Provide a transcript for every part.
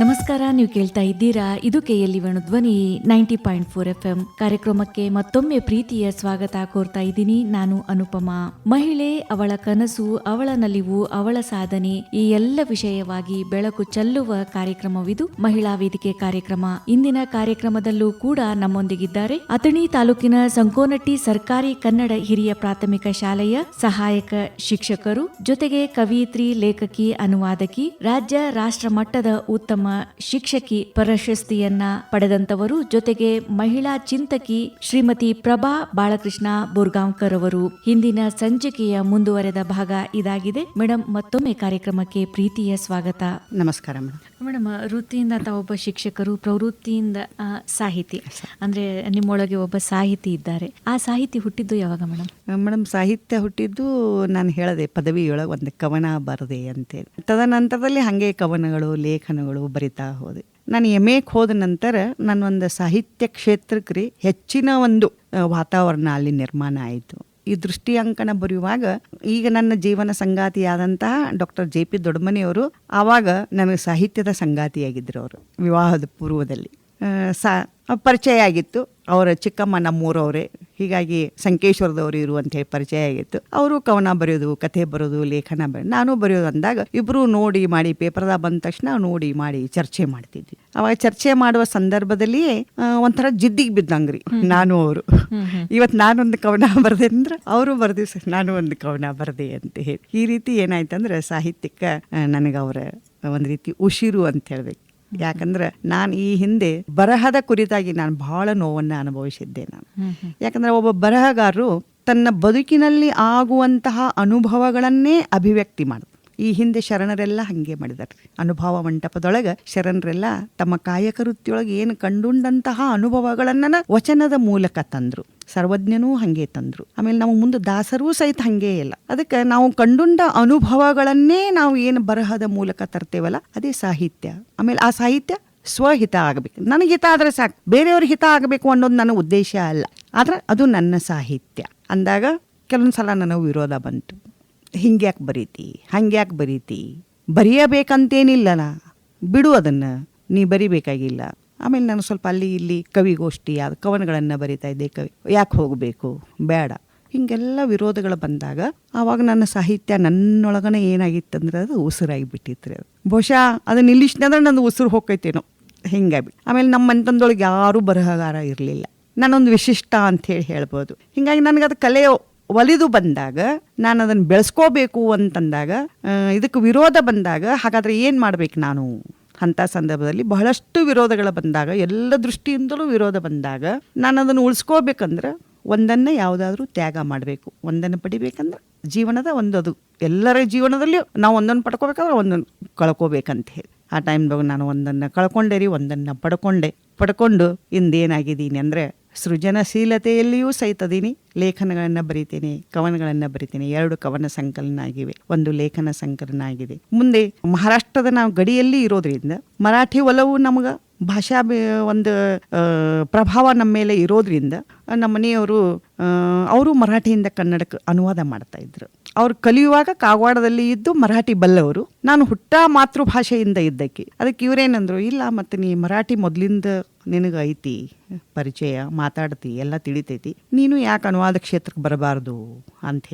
ನಮಸ್ಕಾರ, ನೀವು ಕೇಳ್ತಾ ಇದ್ದೀರಾ? ಇದು ಕೈಯಲ್ಲಿ Venu Dhwani, ninety point four F M ಕಾರ್ಯಕ್ರಮಕ್ಕೆ ಮತ್ತೊಮ್ಮೆ ಪ್ರೀತಿಯ ಸ್ವಾಗತ ಕೋರ್ತಾ ಇದ್ದೀನಿ ನಾನು ಅನುಪಮ. ಮಹಿಳೆ, ಅವಳ ಕನಸು, ಅವಳ ನಲಿವು, ಅವಳ ಸಾಧನೆ, ಈ ಎಲ್ಲ ವಿಷಯವಾಗಿ ಬೆಳಕು ಚೆಲ್ಲುವ ಕಾರ್ಯಕ್ರಮವಿದು ಮಹಿಳಾ ವೇದಿಕೆ ಕಾರ್ಯಕ್ರಮ. ಇಂದಿನ ಕಾರ್ಯಕ್ರಮದಲ್ಲೂ ಕೂಡ ನಮ್ಮೊಂದಿಗಿದ್ದಾರೆ ಅಥಣಿ ತಾಲೂಕಿನ ಸಂಕೋನಟ್ಟಿ ಸರ್ಕಾರಿ ಕನ್ನಡ ಹಿರಿಯ ಪ್ರಾಥಮಿಕ ಶಾಲೆಯ ಸಹಾಯಕ ಶಿಕ್ಷಕರು, ಜೊತೆಗೆ ಕವಿಯಿತ್ರಿ, ಲೇಖಕಿ, ಅನುವಾದಕಿ, ರಾಜ್ಯ ರಾಷ್ಟ್ರ ಮಟ್ಟದ ಉತ್ತಮ ಶಿಕ್ಷಕಿ ಪ್ರಶಸ್ತಿಯನ್ನ ಪಡೆದಂತವರು ಜೊತೆಗೆ ಮಹಿಳಾ ಚಿಂತಕಿ ಶ್ರೀಮತಿ ಪ್ರಭಾ ಬಾಳಕೃಷ್ಣ ಬೋರ್ಗಾಂವ್ಕರ್ ಅವರು. ಹಿಂದಿನ ಸಂಚಿಕೆಯ ಮುಂದುವರೆದ ಭಾಗ ಇದಾಗಿದೆ. ಮೇಡಮ್ ಮತ್ತೊಮ್ಮೆ ಕಾರ್ಯಕ್ರಮಕ್ಕೆ ಪ್ರೀತಿಯ ಸ್ವಾಗತ. ನಮಸ್ಕಾರ ಮೇಡಮ್ ಮೇಡಮ್ ವೃತ್ತಿಯಿಂದ ತಾವೊಬ್ಬ ಶಿಕ್ಷಕರು ಪ್ರವೃತ್ತಿಯಿಂದ ಸಾಹಿತಿ. ಅಂದ್ರೆ ನಿಮ್ಮೊಳಗೆ ಒಬ್ಬ ಸಾಹಿತಿ ಇದ್ದಾರೆ. ಆ ಸಾಹಿತಿ ಹುಟ್ಟಿದ್ದು ಯಾವಾಗ ಮೇಡಮ್ ಮೇಡಮ್ ಸಾಹಿತ್ಯ ಹುಟ್ಟಿದ್ದು ನಾನು ಹೇಳದೆ ಪದವಿಯೊಳಗೆ ಒಂದು ಕವನ ಬರದೆ ಅಂತೇಳಿ. ತದನಂತರದಲ್ಲಿ ಹಾಗೆ ಕವನಗಳು ಲೇಖನಗಳು ಬರಿತಾ ಹೋದೆ. ನಾನು ಎಂ ಎಕ್ ಹೋದ ನಂತರ ಒಂದು ಸಾಹಿತ್ಯ ಕ್ಷೇತ್ರಕ್ಕೆ ರೀ ಹೆಚ್ಚಿನ ಒಂದು ವಾತಾವರಣ ಅಲ್ಲಿ ನಿರ್ಮಾಣ ಆಯಿತು. ಈ ದೃಷ್ಟಿಯಂಕನ ಬರೆಯುವಾಗ ಈಗ ನನ್ನ ಜೀವನ ಸಂಗಾತಿಯಾದಂತಹ ಡಾಕ್ಟರ್ ಜೆ ಪಿ ದೊಡ್ಡಮನೆಯವರು ಆವಾಗ ನನಗೆ ಸಾಹಿತ್ಯದ ಸಂಗಾತಿಯಾಗಿದ್ದರು ಅವರು, ವಿವಾಹದ ಪೂರ್ವದಲ್ಲಿ. ಸಾ ಪರಿಚಯ ಆಗಿತ್ತು. ಅವರ ಚಿಕ್ಕಮ್ಮ ನಮ್ಮೂರವರೇ ಹೀಗಾಗಿ ಸಂಕೇಶ್ವರದವರು ಇರು ಅಂತ ಹೇಳಿ ಪರಿಚಯ ಆಗಿತ್ತು. ಅವರು ಕವನ ಬರೆಯೋದು ಕಥೆ ಬರೋದು ಲೇಖನ ಬರೆಯೋದು ನಾನು ಬರೆಯೋದು ಅಂದಾಗ ಇಬ್ಬರು ನೋಡಿ ಮಾಡಿ ಪೇಪರ್ದಾಗ ಬಂದ ತಕ್ಷಣ ನೋಡಿ ಮಾಡಿ ಚರ್ಚೆ ಮಾಡ್ತಿದ್ವಿ. ಅವಾಗ ಚರ್ಚೆ ಮಾಡುವ ಸಂದರ್ಭದಲ್ಲಿಯೇ ಆ, ಒಂಥರ ಜಿದ್ದಿಗೆ ಬಿದ್ದಂಗ್ರಿ ನಾನು ಅವರು. ಇವತ್ತು ನಾನೊಂದು ಕವನ ಬರೆದೆ ಅಂದ್ರೆ ಅವರು ಬರೆದಿ ನಾನು ಒಂದು ಕವನ ಬರೆದೆ ಅಂತ ಹೇಳಿ. ಈ ರೀತಿ ಏನಾಯ್ತಂದ್ರೆ ಸಾಹಿತ್ಯಕ್ಕೆ ನನಗೆ ಅವರ ಒಂದು ರೀತಿ ಉಸಿರು ಅಂತ ಹೇಳ್ಬೇಕು. ಯಾಕಂದ್ರೆ ನಾನು ಈ ಹಿಂದೆ ಬರಹದ ಕುರಿತಾಗಿ ನಾನು ಬಹಳ ನೋವನ್ನು ಅನುಭವಿಸಿದ್ದೆ ನಾನು. ಯಾಕಂದ್ರೆ ಒಬ್ಬ ಬರಹಗಾರರು ತನ್ನ ಬದುಕಿನಲ್ಲಿ ಆಗುವಂತಹ ಅನುಭವಗಳನ್ನೇ ಅಭಿವ್ಯಕ್ತಿ ಮಾಡಿದ್ರು ಈ ಹಿಂದೆ ಶರಣರೆಲ್ಲ ಹಾಗೆ ಮಾಡಿದಾರೆ ಅನುಭವ ಮಂಟಪದೊಳಗೆ ಶರಣರೆಲ್ಲ ತಮ್ಮ ಕಾಯಕ ವೃತ್ತಿಯೊಳಗೆ ಏನು ಕಂಡುಂಡಂತಹ ಅನುಭವಗಳನ್ನ ವಚನದ ಮೂಲಕ ತಂದ್ರು. ಸರ್ವಜ್ಞನೂ ಹಂಗೆ ತಂದ್ರು. ಆಮೇಲೆ ನಾವು ಮುಂದೆ ದಾಸರೂ ಸಹಿತ ಹಂಗೆ ಇಲ್ಲ. ಅದಕ್ಕೆ ನಾವು ಕಂಡುಂಡ ಅನುಭವಗಳನ್ನೇ ನಾವು ಏನು ಬರಹದ ಮೂಲಕ ತರ್ತೇವಲ್ಲ, ಅದೇ ಸಾಹಿತ್ಯ. ಆಮೇಲೆ ಆ ಸಾಹಿತ್ಯ ಸ್ವಹಿತ ಆಗಬೇಕು. ನನಗೆ ಹಿತ ಆದರೆ ಸಾಕು. ಬೇರೆಯವ್ರ ಹಿತ ಆಗಬೇಕು ಅನ್ನೋದು ನನ್ನ ಉದ್ದೇಶ ಅಲ್ಲ. ಆದ್ರೆ ಅದು ನನ್ನ ಸಾಹಿತ್ಯ. ಅಂದಾಗ ಕೆಲವೊಂದು ಸಲ ನನಗೆ ವಿರೋಧ ಬಂತು. ಹಿಂಗ್ಯಾಕೆ ಬರೀತಿ? ಹಂಗ್ಯಾಕೆ ಬರೀತಿ? ಬರೆಯಬೇಕಂತೇನಿಲ್ಲಲ್ಲ ಬಿಡು ಅದನ್ನು. ನೀ ಬರಿಬೇಕಾಗಿಲ್ಲ. ಆಮೇಲೆ ನಾನು ಸ್ವಲ್ಪ ಅಲ್ಲಿ ಇಲ್ಲಿ ಕವಿಗೋಷ್ಠಿ, ಅದು ಕವನಗಳನ್ನು ಬರಿತಾ ಇದ್ದೆ. ಕವಿ, ಯಾಕೆ ಹೋಗಬೇಕು? ಬೇಡ ಹಿಂಗೆಲ್ಲ ವಿರೋಧಗಳು ಬಂದಾಗ ಆವಾಗ ನನ್ನ ಸಾಹಿತ್ಯ ನನ್ನೊಳಗನೆ ಏನಾಗಿತ್ತಂದ್ರೆ ಅದು ಉಸಿರಾಗಿ ಬಿಟ್ಟಿತ್ತು ಅದು. ಬಹುಶಃ ಅದು ನಿಲ್ಲಿಸಿದ್ರೆ ನಂದು ಉಸಿರು ಹೋಗ್ತೈತೇನೋ ಹಿಂಗಾಗಿ ಆಮೇಲೆ ನಮ್ಮ ಮಂತಂದೊಳಗೆ ಯಾರೂ ಬರಹಗಾರ ಇರಲಿಲ್ಲ. ನಾನೊಂದು ವಿಶಿಷ್ಟ ಅಂಥೇಳಿ ಹೇಳ್ಬೋದು. ಹಿಂಗಾಗಿ ನನಗೆ ಅದು ಕಲೆ ಒಲಿದು ಬಂದಾಗ ನಾನು ಅದನ್ನು ಬೆಳೆಸ್ಕೋಬೇಕು ಅಂತಂದಾಗ ಇದಕ್ಕೆ ವಿರೋಧ ಬಂದಾಗ, ಹಾಗಾದರೆ ಏನು ಮಾಡ್ಬೇಕು ನಾನು? ಅಂಥ ಸಂದರ್ಭದಲ್ಲಿ ಬಹಳಷ್ಟು ವಿರೋಧಗಳು ಬಂದಾಗ, ಎಲ್ಲ ದೃಷ್ಟಿಯಿಂದಲೂ ವಿರೋಧ ಬಂದಾಗ ನಾನು ಅದನ್ನು ಉಳಿಸ್ಕೋಬೇಕಂದ್ರೆ ಒಂದನ್ನು ಯಾವುದಾದ್ರೂ ತ್ಯಾಗ ಮಾಡಬೇಕು. ಒಂದನ್ನು ಪಡಿಬೇಕಂದ್ರೆ ಜೀವನದ ಒಂದದು. ಎಲ್ಲರ ಜೀವನದಲ್ಲಿಯೂ ನಾವು ಒಂದನ್ನು ಪಡ್ಕೋಬೇಕಾದ್ರೆ ಒಂದನ್ನು ಕಳ್ಕೋಬೇಕಂತ ಹೇಳಿ. ಆ ಟೈಮ್ದಾಗ ನಾನು ಒಂದನ್ನು ಕಳ್ಕೊಂಡೆ ರೀ, ಒಂದನ್ನು ಪಡ್ಕೊಂಡೆ. ಪಡ್ಕೊಂಡು ಇಂದೇನಾಗಿದ್ದೀನಿ ಅಂದರೆ ಸೃಜನಶೀಲತೆಯಲ್ಲಿಯೂ ಸಹಿತದೀನಿ ಲೇಖನಗಳನ್ನು ಬರಿತೀನಿ, ಕವನಗಳನ್ನು ಬರಿತೀನಿ. ಎರಡು ಕವನ ಸಂಕಲನ ಆಗಿವೆ ಒಂದು ಲೇಖನ ಸಂಕಲನ ಆಗಿದೆ ಮುಂದೆ ಮಹಾರಾಷ್ಟ್ರದ ನಾವು ಗಡಿಯಲ್ಲಿ ಇರೋದ್ರಿಂದ ಮರಾಠಿ ಒಲವು ನಮಗೆ ಭಾಷಾ ಒಂದು ಪ್ರಭಾವ ನಮ್ಮ ಮೇಲೆ ಇರೋದ್ರಿಂದ ನಮ್ಮ ಮನೆಯವರು ಅವರು ಮರಾಠಿಯಿಂದ ಕನ್ನಡಕ್ಕೆ ಅನುವಾದ ಮಾಡ್ತಾ ಇದ್ರು. ಅವ್ರು ಕಲಿಯುವಾಗ ಕಾಗವಾಡದಲ್ಲಿ ಇದ್ದು ಮರಾಠಿ ಬಲ್ಲವರು. ನಾನು ಹುಟ್ಟ ಮಾತೃಭಾಷೆಯಿಂದ ಇದ್ದಕ್ಕೆ. ಅದಕ್ಕೆ ಇವರೇನಂದ್ರು, ಇಲ್ಲ, ಮತ್ತೆ ನೀ ಮರಾಠಿ ಮೊದಲಿಂದ ನಿನಗೆ ಐತಿ ಪರಿಚಯ, ಮಾತಾಡ್ತಿ, ಎಲ್ಲ ತಿಳಿತೈತಿ. ನೀನು ಯಾಕೆ ಅನುವಾದ ಕ್ಷೇತ್ರಕ್ಕೆ ಬರಬಾರ್ದು? ಅಂತ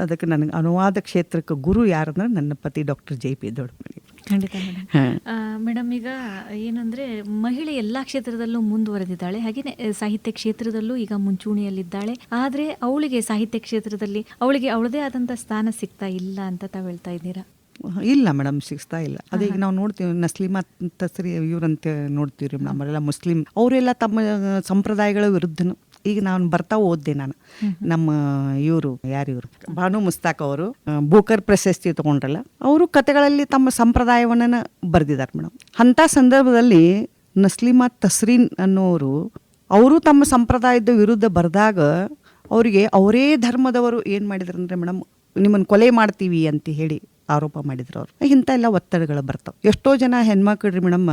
ಅದಕ್ಕೆ ನನಗೆ ಅನುವಾದ ಕ್ಷೇತ್ರಕ್ಕೆ ಗುರು ಯಾರಂದ್ರೆ ನನ್ನ ಪತಿ ಡಾಕ್ಟರ್ ಜೆ ಪಿ ದೊಡ್ಡಮನಿ. ಖಂಡಿತ ಮೇಡಮ್. ಈಗ ಏನಂದ್ರೆ ಮಹಿಳೆ ಎಲ್ಲಾ ಕ್ಷೇತ್ರದಲ್ಲೂ ಮುಂದುವರೆದಿದ್ದಾಳೆ. ಹಾಗೇನೆ ಸಾಹಿತ್ಯ ಕ್ಷೇತ್ರದಲ್ಲೂ ಈಗ ಮುಂಚೂಣಿಯಲ್ಲಿದ್ದಾಳೆ. ಆದ್ರೆ ಅವಳಿಗೆ ಸಾಹಿತ್ಯ ಕ್ಷೇತ್ರದಲ್ಲಿ ಅವಳಿಗೆ ಅವಳದೇ ಆದಂತ ಸ್ಥಾನ ಸಿಗ್ತಾ ಇಲ್ಲ ಅಂತ ತಾವ್ ಹೇಳ್ತಾ ಇದ್ದೀರಾ? ಇಲ್ಲ ಮೇಡಮ್ ಸಿಗ್ತಾ ಇಲ್ಲ. ಅದೇ ಈಗ ನಾವು ನೋಡ್ತೀವಿ ನಸ್ಲಿಮಾ ತಸ್ರಿ ಇವ್ರಂತ ನೋಡ್ತೀವಿ ರೀ ಮೇಡಮ್ ಅವರೆಲ್ಲ ಮುಸ್ಲಿಂ ಅವರೆಲ್ಲ ತಮ್ಮ ಸಂಪ್ರದಾಯಗಳ ವಿರುದ್ಧನು. ಈಗ ನಾನು ಬರ್ತಾ ಓದ್ದೆ ನಾನು. ನಮ್ಮ ಇವರು ಯಾರು ಇವರು? ಭಾನು ಮುಸ್ತಾಕ್ ಅವರು ಬೂಕರ್ ಪ್ರಶಸ್ತಿ ತಗೊಂಡ್ರಲ್ಲ ಅವರು ಕತೆಗಳಲ್ಲಿ ತಮ್ಮ ಸಂಪ್ರದಾಯವನ್ನ ಬರೆದಿದ್ದಾರೆ ಮೇಡಮ್ ಅಂಥ ಸಂದರ್ಭದಲ್ಲಿ ನಸ್ಲಿಮಾ ತಸ್ರೀನ್ ಅನ್ನೋರು ಅವರು ತಮ್ಮ ಸಂಪ್ರದಾಯದ ವಿರುದ್ಧ ಬರೆದಾಗ ಅವರಿಗೆ ಅವರೇ ಧರ್ಮದವರು ಏನು ಮಾಡಿದ್ರು ಅಂದರೆ ಮೇಡಮ್ ನಿಮ್ಮನ್ನು ಕೊಲೆ ಮಾಡ್ತೀವಿ ಅಂತ ಹೇಳಿ ಆರೋಪ ಮಾಡಿದ್ರು ಅವರು. ಇಂಥ ಎಲ್ಲ ಒತ್ತಡಗಳು ಬರ್ತಾವೆ. ಎಷ್ಟೋ ಜನ ಹೆಣ್ಮಕ್ಳು ರೀ ಮೇಡಮ್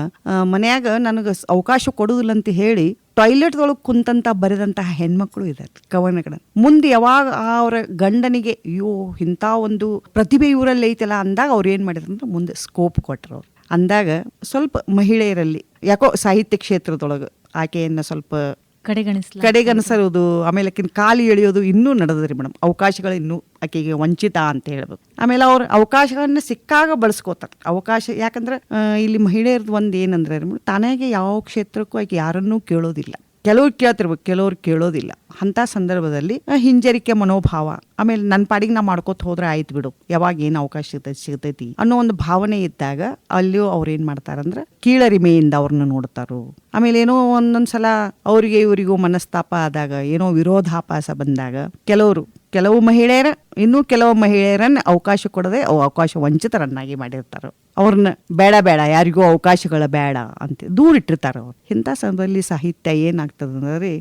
ಮನ್ಯಾಗ ನನಗೆ ಅವಕಾಶ ಕೊಡುವುದಿಲ್ಲ ಅಂತ ಹೇಳಿ ಟಾಯ್ಲೆಟ್ದೊಳಗೆ ಕುಂತಂತ ಬರೆದಂತಹ ಹೆಣ್ಮಕ್ಳು ಇದ್ದಾರೆ ಕವನಗಳನ್ನು ಮುಂದೆ ಯಾವಾಗ ಅವರ ಗಂಡನಿಗೆ, ಅಯ್ಯೋ, ಇಂಥ ಒಂದು ಪ್ರತಿಭೆ ಇವರಲ್ಲಿ ಐತಲ್ಲ ಅಂದಾಗ ಅವ್ರು ಏನು ಮಾಡಿದ್ರು ಅಂದ್ರೆ ಮುಂದೆ ಸ್ಕೋಪ್ ಕೊಟ್ಟರು ಅವ್ರು. ಅಂದಾಗ ಸ್ವಲ್ಪ ಮಹಿಳೆಯರಲ್ಲಿ, ಯಾಕೋ ಸಾಹಿತ್ಯ ಕ್ಷೇತ್ರದೊಳಗೆ ಆಕೆಯನ್ನು ಸ್ವಲ್ಪ ಕಡೆಗಣಿಸ್ಲ ಕಡೆಗಣಿಸೋದು ಆಮೇಲೆ ಆಕಿನ ಕಾಲು ಎಳೆಯೋದು ಇನ್ನೂ ನಡೆದ್ರಿ ಮೇಡಮ್. ಅವಕಾಶಗಳು ಇನ್ನೂ ಆಕೆಗೆ ವಂಚಿತ ಅಂತ ಹೇಳ್ಬೋದು ಆಮೇಲೆ ಅವ್ರ ಅವಕಾಶಗಳನ್ನ ಸಿಕ್ಕಾಗ ಬಳಸ್ಕೋತಾರೆ. ಅವಕಾಶ ಯಾಕಂದ್ರೆ ಇಲ್ಲಿ ಮಹಿಳೆಯರದ್ದು ಒಂದು ಏನಂದ್ರೆ ತಾನಾಗೆ ಯಾವ ಕ್ಷೇತ್ರಕ್ಕೂ ಆಕೆ ಯಾರನ್ನೂ ಕೇಳೋದಿಲ್ಲ. ಕೆಲವ್ರು ಕೇಳ್ತಿರ್ಬೇಕು, ಕೆಲವ್ರು ಕೇಳೋದಿಲ್ಲ. ಅಂಥ ಸಂದರ್ಭದಲ್ಲಿ ಹಿಂಜರಿಕೆ ಮನೋಭಾವ ಆಮೇಲೆ ನನ್ನ ಪಾಡಿಗೆ ನಾ ಮಾಡ್ಕೋತ ಹೋದ್ರೆ ಆಯ್ತು ಬಿಡು. ಯಾವಾಗ ಏನು ಅವಕಾಶ ಸಿಗ್ತೈತಿ ಸಿಗ್ತೈತಿ ಅನ್ನೋ ಒಂದು ಭಾವನೆ ಇದ್ದಾಗ ಅಲ್ಲಿಯೂ ಅವ್ರು ಏನು ಮಾಡ್ತಾರಂದ್ರೆ ಕೀಳರಿಮೆಯಿಂದ ಅವ್ರನ್ನ ನೋಡ್ತಾರೋ. ಆಮೇಲೆ ಏನೋ ಒಂದೊಂದ್ಸಲ ಅವರಿಗೆ ಇವರಿಗೂ ಮನಸ್ತಾಪ ಆದಾಗ, ಏನೋ ವಿರೋಧಾಪಾಸ ಬಂದಾಗ ಕೆಲವರು, ಕೆಲವು ಮಹಿಳೆಯರ, ಇನ್ನೂ ಕೆಲವು ಮಹಿಳೆಯರನ್ನ ಅವಕಾಶ ಕೊಡದೆ ಅವು ಅವಕಾಶ ವಂಚಿತರನ್ನಾಗಿ ಮಾಡಿರ್ತಾರೆ. ಅವ್ರನ್ನ ಬೇಡ ಬೇಡ, ಯಾರಿಗೂ ಅವಕಾಶಗಳ ಬೇಡ ಅಂತ ದೂರ ಇಟ್ಟಿರ್ತಾರೆ ಅವ್ರು. ಇಂಥ ಸಮಯದಲ್ಲಿ ಸಾಹಿತ್ಯ ಏನಾಗ್ತದೆ ಅಂದ್ರೆ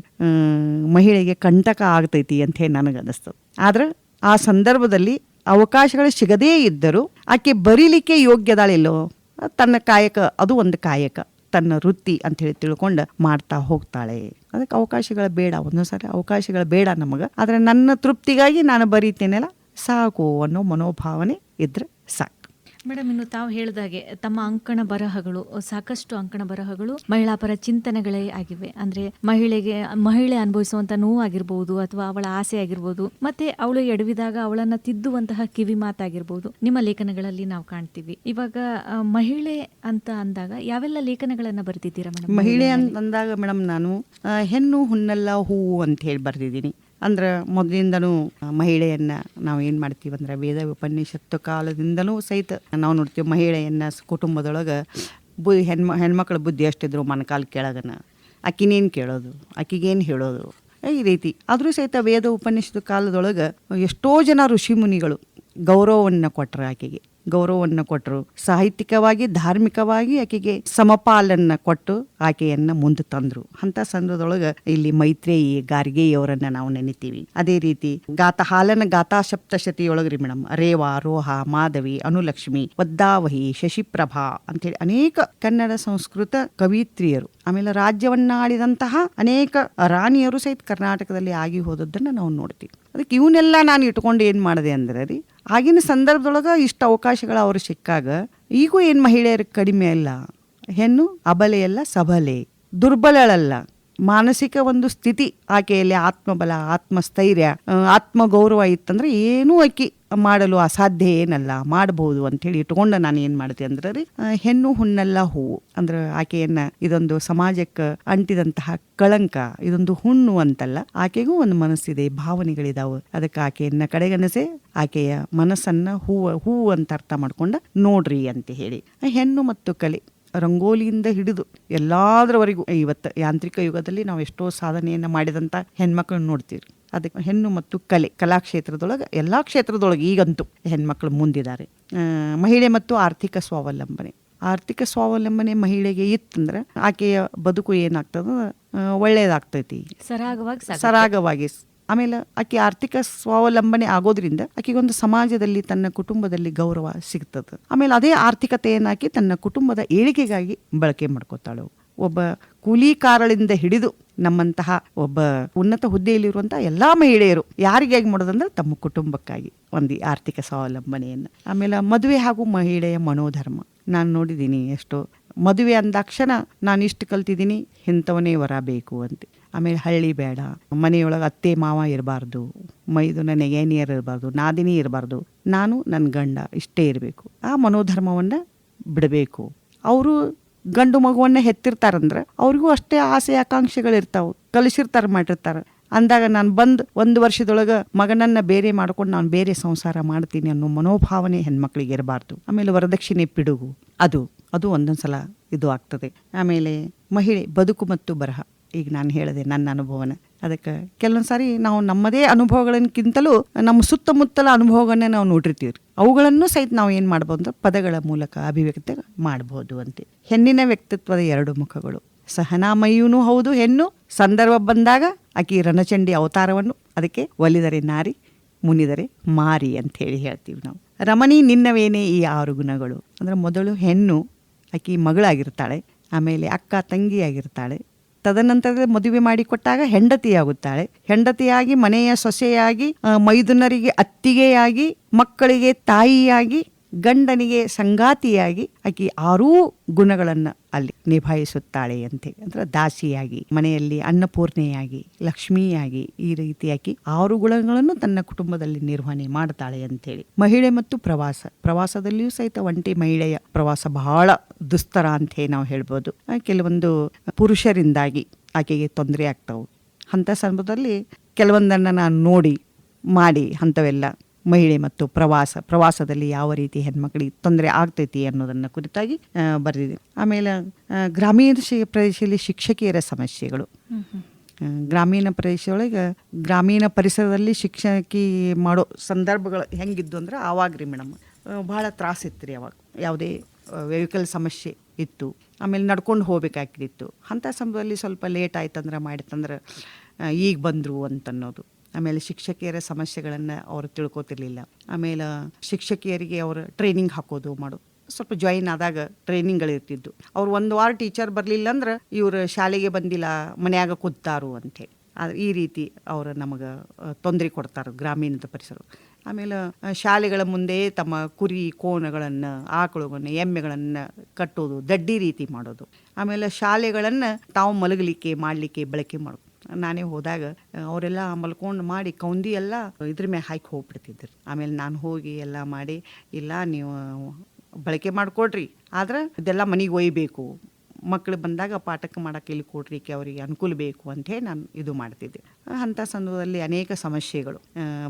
ಮಹಿಳೆಗೆ ಕಂಟಕ ಆಗ್ತೈತಿ ಅಂತ ಹೇಳಿ ನನಗೆ ಅನಿಸ್ತದೆ ಆದ್ರೆ ಆ ಸಂದರ್ಭದಲ್ಲಿ ಅವಕಾಶಗಳು ಸಿಗದೇ ಇದ್ದರೂ ಆಕೆ ಬರೀಲಿಕ್ಕೆ ಯೋಗ್ಯದಾಳಿಲ್ಲೋ? ತನ್ನ ಕಾಯಕ, ಅದು ಒಂದು ಕಾಯಕ. ತನ್ನ ವೃತ್ತಿ ಅಂತ ಹೇಳಿ ತಿಳ್ಕೊಂಡು ಮಾಡ್ತಾ ಹೋಗ್ತಾಳೆ. ಅದಕ್ಕೆ ಅವಕಾಶಗಳು ಬೇಡ ಒಂದೊಂದ್ಸರಿ ಅವಕಾಶಗಳು ಬೇಡ ನಮಗೆ. ಆದರೆ ನನ್ನ ತೃಪ್ತಿಗಾಗಿ ನಾನು ಬರೀತೇನೆಲ್ಲ? ಸಾಕು ಅನ್ನೋ ಮನೋಭಾವನೆ ಇದ್ರೆ ಸಾಕು. ಮೇಡಮ್, ಇನ್ನು ತಾವು ಹೇಳಿದಾಗೆ ತಮ್ಮ ಅಂಕಣ ಬರಹಗಳು, ಸಾಕಷ್ಟು ಅಂಕಣ ಬರಹಗಳು ಮಹಿಳಾ ಪರ ಚಿಂತನೆಗಳೇ ಆಗಿವೆ. ಅಂದ್ರೆ ಮಹಿಳೆಗೆ, ಮಹಿಳೆ ಅನುಭವಿಸುವಂತ ನೋವು ಆಗಿರ್ಬಹುದು ಅಥವಾ ಅವಳ ಆಸೆ ಆಗಿರ್ಬೋದು, ಮತ್ತೆ ಅವಳು ಎಡವಿದಾಗ ಅವಳನ್ನ ತಿದ್ದುವಂತಹ ಕಿವಿ ಮಾತಾಗಿರ್ಬೋದು ನಿಮ್ಮ ಲೇಖನಗಳಲ್ಲಿ ನಾವು ಕಾಣ್ತೀವಿ. ಇವಾಗ ಮಹಿಳೆ ಅಂತ ಅಂದಾಗ ಯಾವೆಲ್ಲ ಲೇಖನಗಳನ್ನ ಬರೆದಿದ್ದೀರಾ ಮೇಡಮ್? ಮಹಿಳೆ ಅಂತ ಅಂದಾಗ ಮೇಡಮ್ ನಾನು ಹೆಣ್ಣು ಹುನ್ನೆಲ್ಲ ಹೂವು ಅಂತ ಹೇಳಿ ಬರ್ದಿದ್ದೀನಿ. ಅಂದ್ರೆ ಮೊದಲಿಂದನೂ ಮಹಿಳೆಯನ್ನ ನಾವು ಏನು ಮಾಡ್ತೀವಿ ಅಂದ್ರೆ ವೇದ ಉಪನಿಷತ್ತು ಕಾಲದಿಂದಲೂ ಸಹಿತ ನಾವು ನೋಡ್ತೀವಿ ಮಹಿಳೆಯನ್ನ ಕುಟುಂಬದೊಳಗೆ ಬು ಹೆಣ್ಮ ಹೆಣ್ಮಕ್ಳ ಬುದ್ಧಿ ಅಷ್ಟಿದ್ರು ಮನಕಾಲ ಕೆಳಗನ. ಆಕಿನೇನು ಕೇಳೋದು, ಆಕಿಗೇನು ಹೇಳೋದು, ಈ ರೀತಿ. ಆದರೂ ಸಹಿತ ವೇದ ಉಪನಿಷತ್ತು ಕಾಲದೊಳಗೆ ಎಷ್ಟೋ ಜನ ಋಷಿ ಮುನಿಗಳು ಗೌರವವನ್ನು ಕೊಟ್ಟರು ಆಕೆಗೆ. ಗೌರವವನ್ನು ಕೊಟ್ಟರು. ಸಾಹಿತ್ಯಿಕವಾಗಿ, ಧಾರ್ಮಿಕವಾಗಿ ಆಕೆಗೆ ಸಮಪಾಲನ್ನ ಕೊಟ್ಟು ಆಕೆಯನ್ನ ಮುಂದೆ ತಂದ್ರು. ಅಂತ ಸಂದರ್ಭದೊಳಗೆ ಇಲ್ಲಿ ಮೈತ್ರೇಯಿ ಗಾರ್ಗೆಯವರನ್ನ ನಾವು ನೆನಿತೀವಿ. ಅದೇ ರೀತಿ ಗಾತ ಹಾಲನ ಗಾಥಾ ಸಪ್ತಶತಿಯೊಳಗ್ರಿ ಮೇಡಮ್ ರೇವಾ, ರೋಹ, ಮಾಧವಿ, ಅನುಲಕ್ಷ್ಮಿ ವದ್ದಾವಹಿ ಶಶಿಪ್ರಭಾ ಅಂತೇಳಿ ಅನೇಕ ಕನ್ನಡ ಸಂಸ್ಕೃತ ಕವಿತ್ರಿಯರು. ಆಮೇಲೆ ರಾಜ್ಯವನ್ನ ಆಳಿದಂತಹ ಅನೇಕ ರಾಣಿಯರು ಸಹಿತ ಕರ್ನಾಟಕದಲ್ಲಿ ಆಗಿ ಹೋದದ್ದನ್ನು ನಾವು ನೋಡ್ತೀವಿ. ಅದಕ್ಕೆ ಇವನ್ನೆಲ್ಲ ನಾನು ಇಟ್ಕೊಂಡು ಏನು ಮಾಡಿದೆ ಅಂದ್ರೆ ರೀ, ಆಗಿನ ಸಂದರ್ಭದೊಳಗೆ ಇಷ್ಟು ಅವಕಾಶಗಳು ಅವರು ಸಿಕ್ಕಾಗ ಈಗೂ ಏನು ಮಹಿಳೆಯರು ಕಡಿಮೆ ಅಲ್ಲ. ಹೆಣ್ಣು ಅಬಲೆಯಲ್ಲ ಸಬಲೆ. ದುರ್ಬಲಳಲ್ಲ. ಮಾನಸಿಕ ಒಂದು ಸ್ಥಿತಿ ಆಕೆಯಲ್ಲಿ ಆತ್ಮಬಲ, ಆತ್ಮಸ್ಥೈರ್ಯ ಆತ್ಮಗೌರವ ಇತ್ತಂದ್ರೆ ಏನೂ ಆಕಿ ಮಾಡಲು ಅಸಾಧ್ಯ ಏನಲ್ಲ ಮಾಡಬಹುದು ಅಂತೇಳಿ ಇಟ್ಕೊಂಡು ನಾನು ಏನು ಮಾಡಿದೆ ಅಂದ್ರೆ ರೀ ಹೆಣ್ಣು ಹುಣ್ಣೆಲ್ಲ ಹೂವು, ಅಂದ್ರೆ ಆಕೆಯನ್ನ ಇದೊಂದು ಸಮಾಜಕ್ಕೆ ಅಂಟಿದಂತಹ ಕಳಂಕ, ಇದೊಂದು ಹುಣ್ಣು ಅಂತಲ್ಲ, ಆಕೆಗೂ ಒಂದು ಮನಸ್ಸಿದೆ, ಭಾವನೆಗಳಿದಾವೆ. ಅದಕ್ಕೆ ಆಕೆಯನ್ನ ಕಡೆಗಣಿಸಿ ಆಕೆಯ ಮನಸ್ಸನ್ನ ಹೂವು ಹೂವು ಅಂತ ಅರ್ಥ ಮಾಡ್ಕೊಂಡು ನೋಡ್ರಿ ಅಂತ ಹೇಳಿ. ಹೆಣ್ಣು ಮತ್ತು ಕಲೆ ರಂಗೋಲಿಯಿಂದ ಹಿಡಿದು ಎಲ್ಲಾದ್ರವರೆಗೂ ಇವತ್ತು ಯಾಂತ್ರಿಕ ಯುಗದಲ್ಲಿ ನಾವು ಎಷ್ಟೋ ಸಾಧನೆಯನ್ನು ಮಾಡಿದಂಥ ಹೆಣ್ಮಕ್ಳನ್ನ ನೋಡ್ತೀವಿ. ಅದಕ್ಕೆ ಹೆಣ್ಣು ಮತ್ತು ಕಲೆ ಕಲಾಕ್ಷೇತ್ರದೊಳಗೆ ಎಲ್ಲ ಕ್ಷೇತ್ರದೊಳಗೆ ಈಗಂತೂ ಹೆಣ್ಮಕ್ಳು ಮುಂದಿದ್ದಾರೆ. ಮಹಿಳೆ ಮತ್ತು ಆರ್ಥಿಕ ಸ್ವಾವಲಂಬನೆ. ಆರ್ಥಿಕ ಸ್ವಾವಲಂಬನೆ ಮಹಿಳೆಗೆ ಇತ್ತಂದ್ರೆ ಆಕೆಯ ಬದುಕು ಏನಾಗ್ತದ? ಒಳ್ಳೆಯದಾಗ್ತೈತಿ ಒಳ್ಳೇದಾಗ್ತೈತಿ. ಸರಾಗವಾಗಿ ಸರಾಗವಾಗಿ ಆಮೇಲೆ ಆಕೆ ಆರ್ಥಿಕ ಸ್ವಾವಲಂಬನೆ ಆಗೋದ್ರಿಂದ ಆಕೆಗೊಂದು ಸಮಾಜದಲ್ಲಿ ತನ್ನ ಕುಟುಂಬದಲ್ಲಿ ಗೌರವ ಸಿಗ್ತದೆ. ಆಮೇಲೆ ಅದೇ ಆರ್ಥಿಕತೆಯನ್ನು ಆಕಿ ತನ್ನ ಕುಟುಂಬದ ಏಳಿಗೆಗಾಗಿ ಬಳಕೆ ಮಾಡ್ಕೋತಾಳು. ಒಬ್ಬ ಕೂಲಿಕಾರಳಿಂದ ಹಿಡಿದು ನಮ್ಮಂತಹ ಒಬ್ಬ ಉನ್ನತ ಹುದ್ದೆಯಲ್ಲಿರುವಂಥ ಎಲ್ಲಾ ಮಹಿಳೆಯರು ಯಾರಿಗಾಗಿ ಮಾಡೋದಂದ್ರೆ ತಮ್ಮ ಕುಟುಂಬಕ್ಕಾಗಿ ಒಂದು ಆರ್ಥಿಕ ಸ್ವಾವಲಂಬನೆಯನ್ನು. ಆಮೇಲೆ ಮದುವೆ ಹಾಗೂ ಮಹಿಳೆಯ ಮನೋಧರ್ಮ. ನಾನು ನೋಡಿದ್ದೀನಿ ಎಷ್ಟೋ ಮದುವೆ ಅಂದಾಕ್ಷಣ ನಾನು ಇಷ್ಟು ಕಲ್ತಿದ್ದೀನಿ, ಇಂಥವನೇ ವರ ಬೇಕು ಅಂತ. ಆಮೇಲೆ ಹಳ್ಳಿ ಬೇಡ. ಮನೆಯೊಳಗೆ ಅತ್ತೆ, ಮಾವ ಇರಬಾರ್ದು. ಮೈದು ನನ್ನ ನೆಗೆನಿಯರ್ ಇರಬಾರ್ದು, ನಾದಿನಿ ಇರಬಾರ್ದು. ನಾನು ನನ್ನ ಗಂಡ ಇಷ್ಟೇ ಇರಬೇಕು. ಆ ಮನೋಧರ್ಮವನ್ನು ಬಿಡಬೇಕು. ಅವರು ಗಂಡು ಮಗುವನ್ನು ಹೆತ್ತಿರ್ತಾರಂದ್ರೆ ಅವ್ರಿಗೂ ಅಷ್ಟೇ ಆಸೆ ಆಕಾಂಕ್ಷೆಗಳು ಇರ್ತಾವೆ ಕಲಿಸಿರ್ತಾರೆ, ಮಾಡಿರ್ತಾರೆ. ಅಂದಾಗ ನಾನು ಬಂದು ಒಂದು ವರ್ಷದೊಳಗೆ ಮಗನನ್ನು ಬೇರೆ ಮಾಡ್ಕೊಂಡು ನಾನು ಬೇರೆ ಸಂಸಾರ ಮಾಡ್ತೀನಿ ಅನ್ನೋ ಮನೋಭಾವನೆ ಹೆಣ್ಮಕ್ಳಿಗೆ ಇರಬಾರ್ದು. ಆಮೇಲೆ ವರದಕ್ಷಿಣೆ ಪಿಡುಗು. ಅದು ಅದು ಒಂದೊಂದು ಸಲ ಇದು ಆಗ್ತದೆ. ಆಮೇಲೆ ಮಹಿಳೆ ಬದುಕು ಮತ್ತು ಬರಹ. ಈಗ ನಾನು ಹೇಳಿದೆ ನನ್ನ ಅನುಭವನ. ಅದಕ್ಕೆ ಕೆಲವೊಂದು ಸಾರಿ ನಾವು ನಮ್ಮದೇ ಅನುಭವಗಳನ್ಕಿಂತಲೂ ನಮ್ಮ ಸುತ್ತಮುತ್ತಲ ಅನುಭವಗಳನ್ನೇ ನಾವು ನೋಡಿರ್ತೀವಿ ಅವುಗಳನ್ನು ಸಹಿತ ನಾವು ಏನು ಮಾಡ್ಬೋದು? ಪದಗಳ ಮೂಲಕ ಅಭಿವ್ಯಕ್ತಿ ಮಾಡ್ಬೋದು ಅಂತ. ಹೆಣ್ಣಿನ ವ್ಯಕ್ತಿತ್ವದ ಎರಡು ಮುಖಗಳು. ಸಹನಾಮಯಿಯೂ ಹೌದು, ಹೆಣ್ಣು ಸಂದರ್ಭ ಬಂದಾಗ ಆಕೆ ರಣಚಂಡಿ ಅವತಾರವನ್ನು ಅದಕ್ಕೆ ಒಲಿದರೆ ನಾರಿ, ಮುನಿದರೆ ಮಾರಿ ಅಂತ ಹೇಳಿ ಹೇಳ್ತೀವಿ ನಾವು. ರಮಣಿ ನಿನ್ನವೇನೇ ಈ ಆರು ಗುಣಗಳು. ಅಂದ್ರೆ ಮೊದಲು ಹೆಣ್ಣು ಆಕೆ ಮಗಳಾಗಿರ್ತಾಳೆ, ಆಮೇಲೆ ಅಕ್ಕ ತಂಗಿಯಾಗಿರ್ತಾಳೆ ತದನಂತರ ಮದುವೆ ಮಾಡಿಕೊಟ್ಟಾಗ ಹೆಂಡತಿಯಾಗುತ್ತಾಳೆ. ಹೆಂಡತಿಯಾಗಿ ಮನೆಯ ಸೊಸೆಯಾಗಿ ಮೈದುನರಿಗೆ ಅತ್ತಿಗೆಯಾಗಿ ಮಕ್ಕಳಿಗೆ ತಾಯಿಯಾಗಿ ಗಂಡನಿಗೆ ಸಂಗಾತಿಯಾಗಿ ಆಕೆ ಆರೂ ಗುಣಗಳನ್ನು ಅಲ್ಲಿ ನಿಭಾಯಿಸುತ್ತಾಳೆ ಅಂತೆ. ಅಂದ್ರೆ ದಾಸಿಯಾಗಿ, ಮನೆಯಲ್ಲಿ ಅನ್ನಪೂರ್ಣೆಯಾಗಿ, ಲಕ್ಷ್ಮಿಯಾಗಿ ಈ ರೀತಿಯಾಗಿ ಆರು ಗುಣಗಳನ್ನು ತನ್ನ ಕುಟುಂಬದಲ್ಲಿ ನಿರ್ವಹಣೆ ಮಾಡ್ತಾಳೆ ಅಂತೇಳಿ ಮಹಿಳೆ ಮತ್ತು ಪ್ರವಾಸ. ಪ್ರವಾಸದಲ್ಲಿಯೂ ಸಹಿತ ಒಂಟಿ ಮಹಿಳೆಯ ಪ್ರವಾಸ ಬಹಳ ದುಸ್ತರ ಅಂತ ನಾವು ಹೇಳ್ಬೋದು. ಕೆಲವೊಂದು ಪುರುಷರಿಂದಾಗಿ ಆಕೆಗೆ ತೊಂದರೆ ಆಗ್ತವೆ. ಅಂಥ ಸಂದರ್ಭದಲ್ಲಿ ಕೆಲವೊಂದನ್ನು ನಾನು ನೋಡಿ, ಮಾಡಿ ಅಂಥವೆಲ್ಲ ಮಹಿಳೆ ಮತ್ತು ಪ್ರವಾಸ ಪ್ರವಾಸದಲ್ಲಿ ಯಾವ ರೀತಿ ಹೆಣ್ಮಕ್ಳಿಗೆ ತೊಂದರೆ ಆಗ್ತೈತಿ ಅನ್ನೋದನ್ನು ಕುರಿತಾಗಿ ಬರೆದಿದೆ ಆಮೇಲೆ ಗ್ರಾಮೀಣ ಶಿ- ಪ್ರದೇಶದಲ್ಲಿ ಶಿಕ್ಷಕಿಯರ ಸಮಸ್ಯೆಗಳು. ಗ್ರಾಮೀಣ ಪ್ರದೇಶದೊಳಗೆ ಗ್ರಾಮೀಣ ಪರಿಸರದಲ್ಲಿ ಶಿಕ್ಷಕಿ ಮಾಡೋ ಸಂದರ್ಭಗಳು ಹೆಂಗಿದ್ದು ಅಂದ್ರೆ ಆವಾಗ ರೀ ಮೇಡಮ್ ಭಾಳ ತ್ರಾಸಿತ್ತು ರೀ ಅವಾಗ. ಯಾವುದೇ ವೆಹಿಕಲ್ ಸಮಸ್ಯೆ ಇತ್ತು. ಆಮೇಲೆ ನಡ್ಕೊಂಡು ಹೋಗ್ಬೇಕಾಗಿತ್ತು ಅಂಥ ಸಮಯದಲ್ಲಿ ಸ್ವಲ್ಪ ಲೇಟ್ ಆಯ್ತಂದ್ರೆ ಮಾಡಿತಂದ್ರೆ ಈಗ ಬಂದರು ಅಂತನ್ನೋದು. ಆಮೇಲೆ ಶಿಕ್ಷಕಿಯರ ಸಮಸ್ಯೆಗಳನ್ನು ಅವರು ತಿಳ್ಕೊತಿರ್ಲಿಲ್ಲ. ಆಮೇಲೆ ಶಿಕ್ಷಕಿಯರಿಗೆ ಅವರು ಟ್ರೈನಿಂಗ್ ಹಾಕೋದು ಮಾಡೋದು ಸ್ವಲ್ಪ ಜಾಯಿನ್ ಆದಾಗ ಟ್ರೈನಿಂಗ್ಗಳಿರ್ತಿದ್ದು ಅವ್ರು ಒಂದು ವಾರ ಟೀಚರ್ ಬರಲಿಲ್ಲ ಅಂದ್ರೆ ಇವರು ಶಾಲೆಗೆ ಬಂದಿಲ್ಲ, ಮನ್ಯಾಗ ಕೂತಾರು ಅಂಥೇಳಿ ಆದರೆ ಈ ರೀತಿ ಅವರು ನಮಗೆ ತೊಂದರೆ ಕೊಡ್ತಾರೆ ಗ್ರಾಮೀಣದ ಪರಿಸರ. ಆಮೇಲೆ ಶಾಲೆಗಳ ಮುಂದೆ ತಮ್ಮ ಕುರಿ ಕೋಣಗಳನ್ನು, ಆಕಳುಗಳನ್ನು, ಎಮ್ಮೆಗಳನ್ನು ಕಟ್ಟೋದು ದಡ್ಡಿ ರೀತಿ ಮಾಡೋದು. ಆಮೇಲೆ ಶಾಲೆಗಳನ್ನು ತಾವು ಮಲಗಲಿಕ್ಕೆ, ಮಾಡಲಿಕ್ಕೆ, ಬಳಕೆ ಮಾಡೋದು ನಾನೇ ಹೋದಾಗ ಅವರೆಲ್ಲ ಮಲ್ಕೊಂಡು ಮಾಡಿ ಕೌಂದಿ ಎಲ್ಲ ಇದ್ರ ಮೇಲೆ ಹಾಕಿ ಹೋಗ್ಬಿಡ್ತಿದ್ರು. ಆಮೇಲೆ ನಾನು ಹೋಗಿ ಎಲ್ಲ ಮಾಡಿ, ಇಲ್ಲ ನೀವು ಬಳಕೆ ಮಾಡಿಕೊಡ್ರಿ, ಆದ್ರೆ ಇದೆಲ್ಲ ಮನೆಗೆ ಒಯ್ಬೇಕು. ಮಕ್ಕಳು ಬಂದಾಗ ಪಾಠಕ್ಕೆ ಮಾಡಕ್ಕೆ ಇಲ್ಲಿ ಕೊಡ್ಲಿಕ್ಕೆ ಅವರಿಗೆ ಅನುಕೂಲ ಬೇಕು ಅಂಥೇಳಿ ನಾನು ಇದು ಮಾಡ್ತಿದ್ದೆ. ಅಂಥ ಸಂದರ್ಭದಲ್ಲಿ ಅನೇಕ ಸಮಸ್ಯೆಗಳು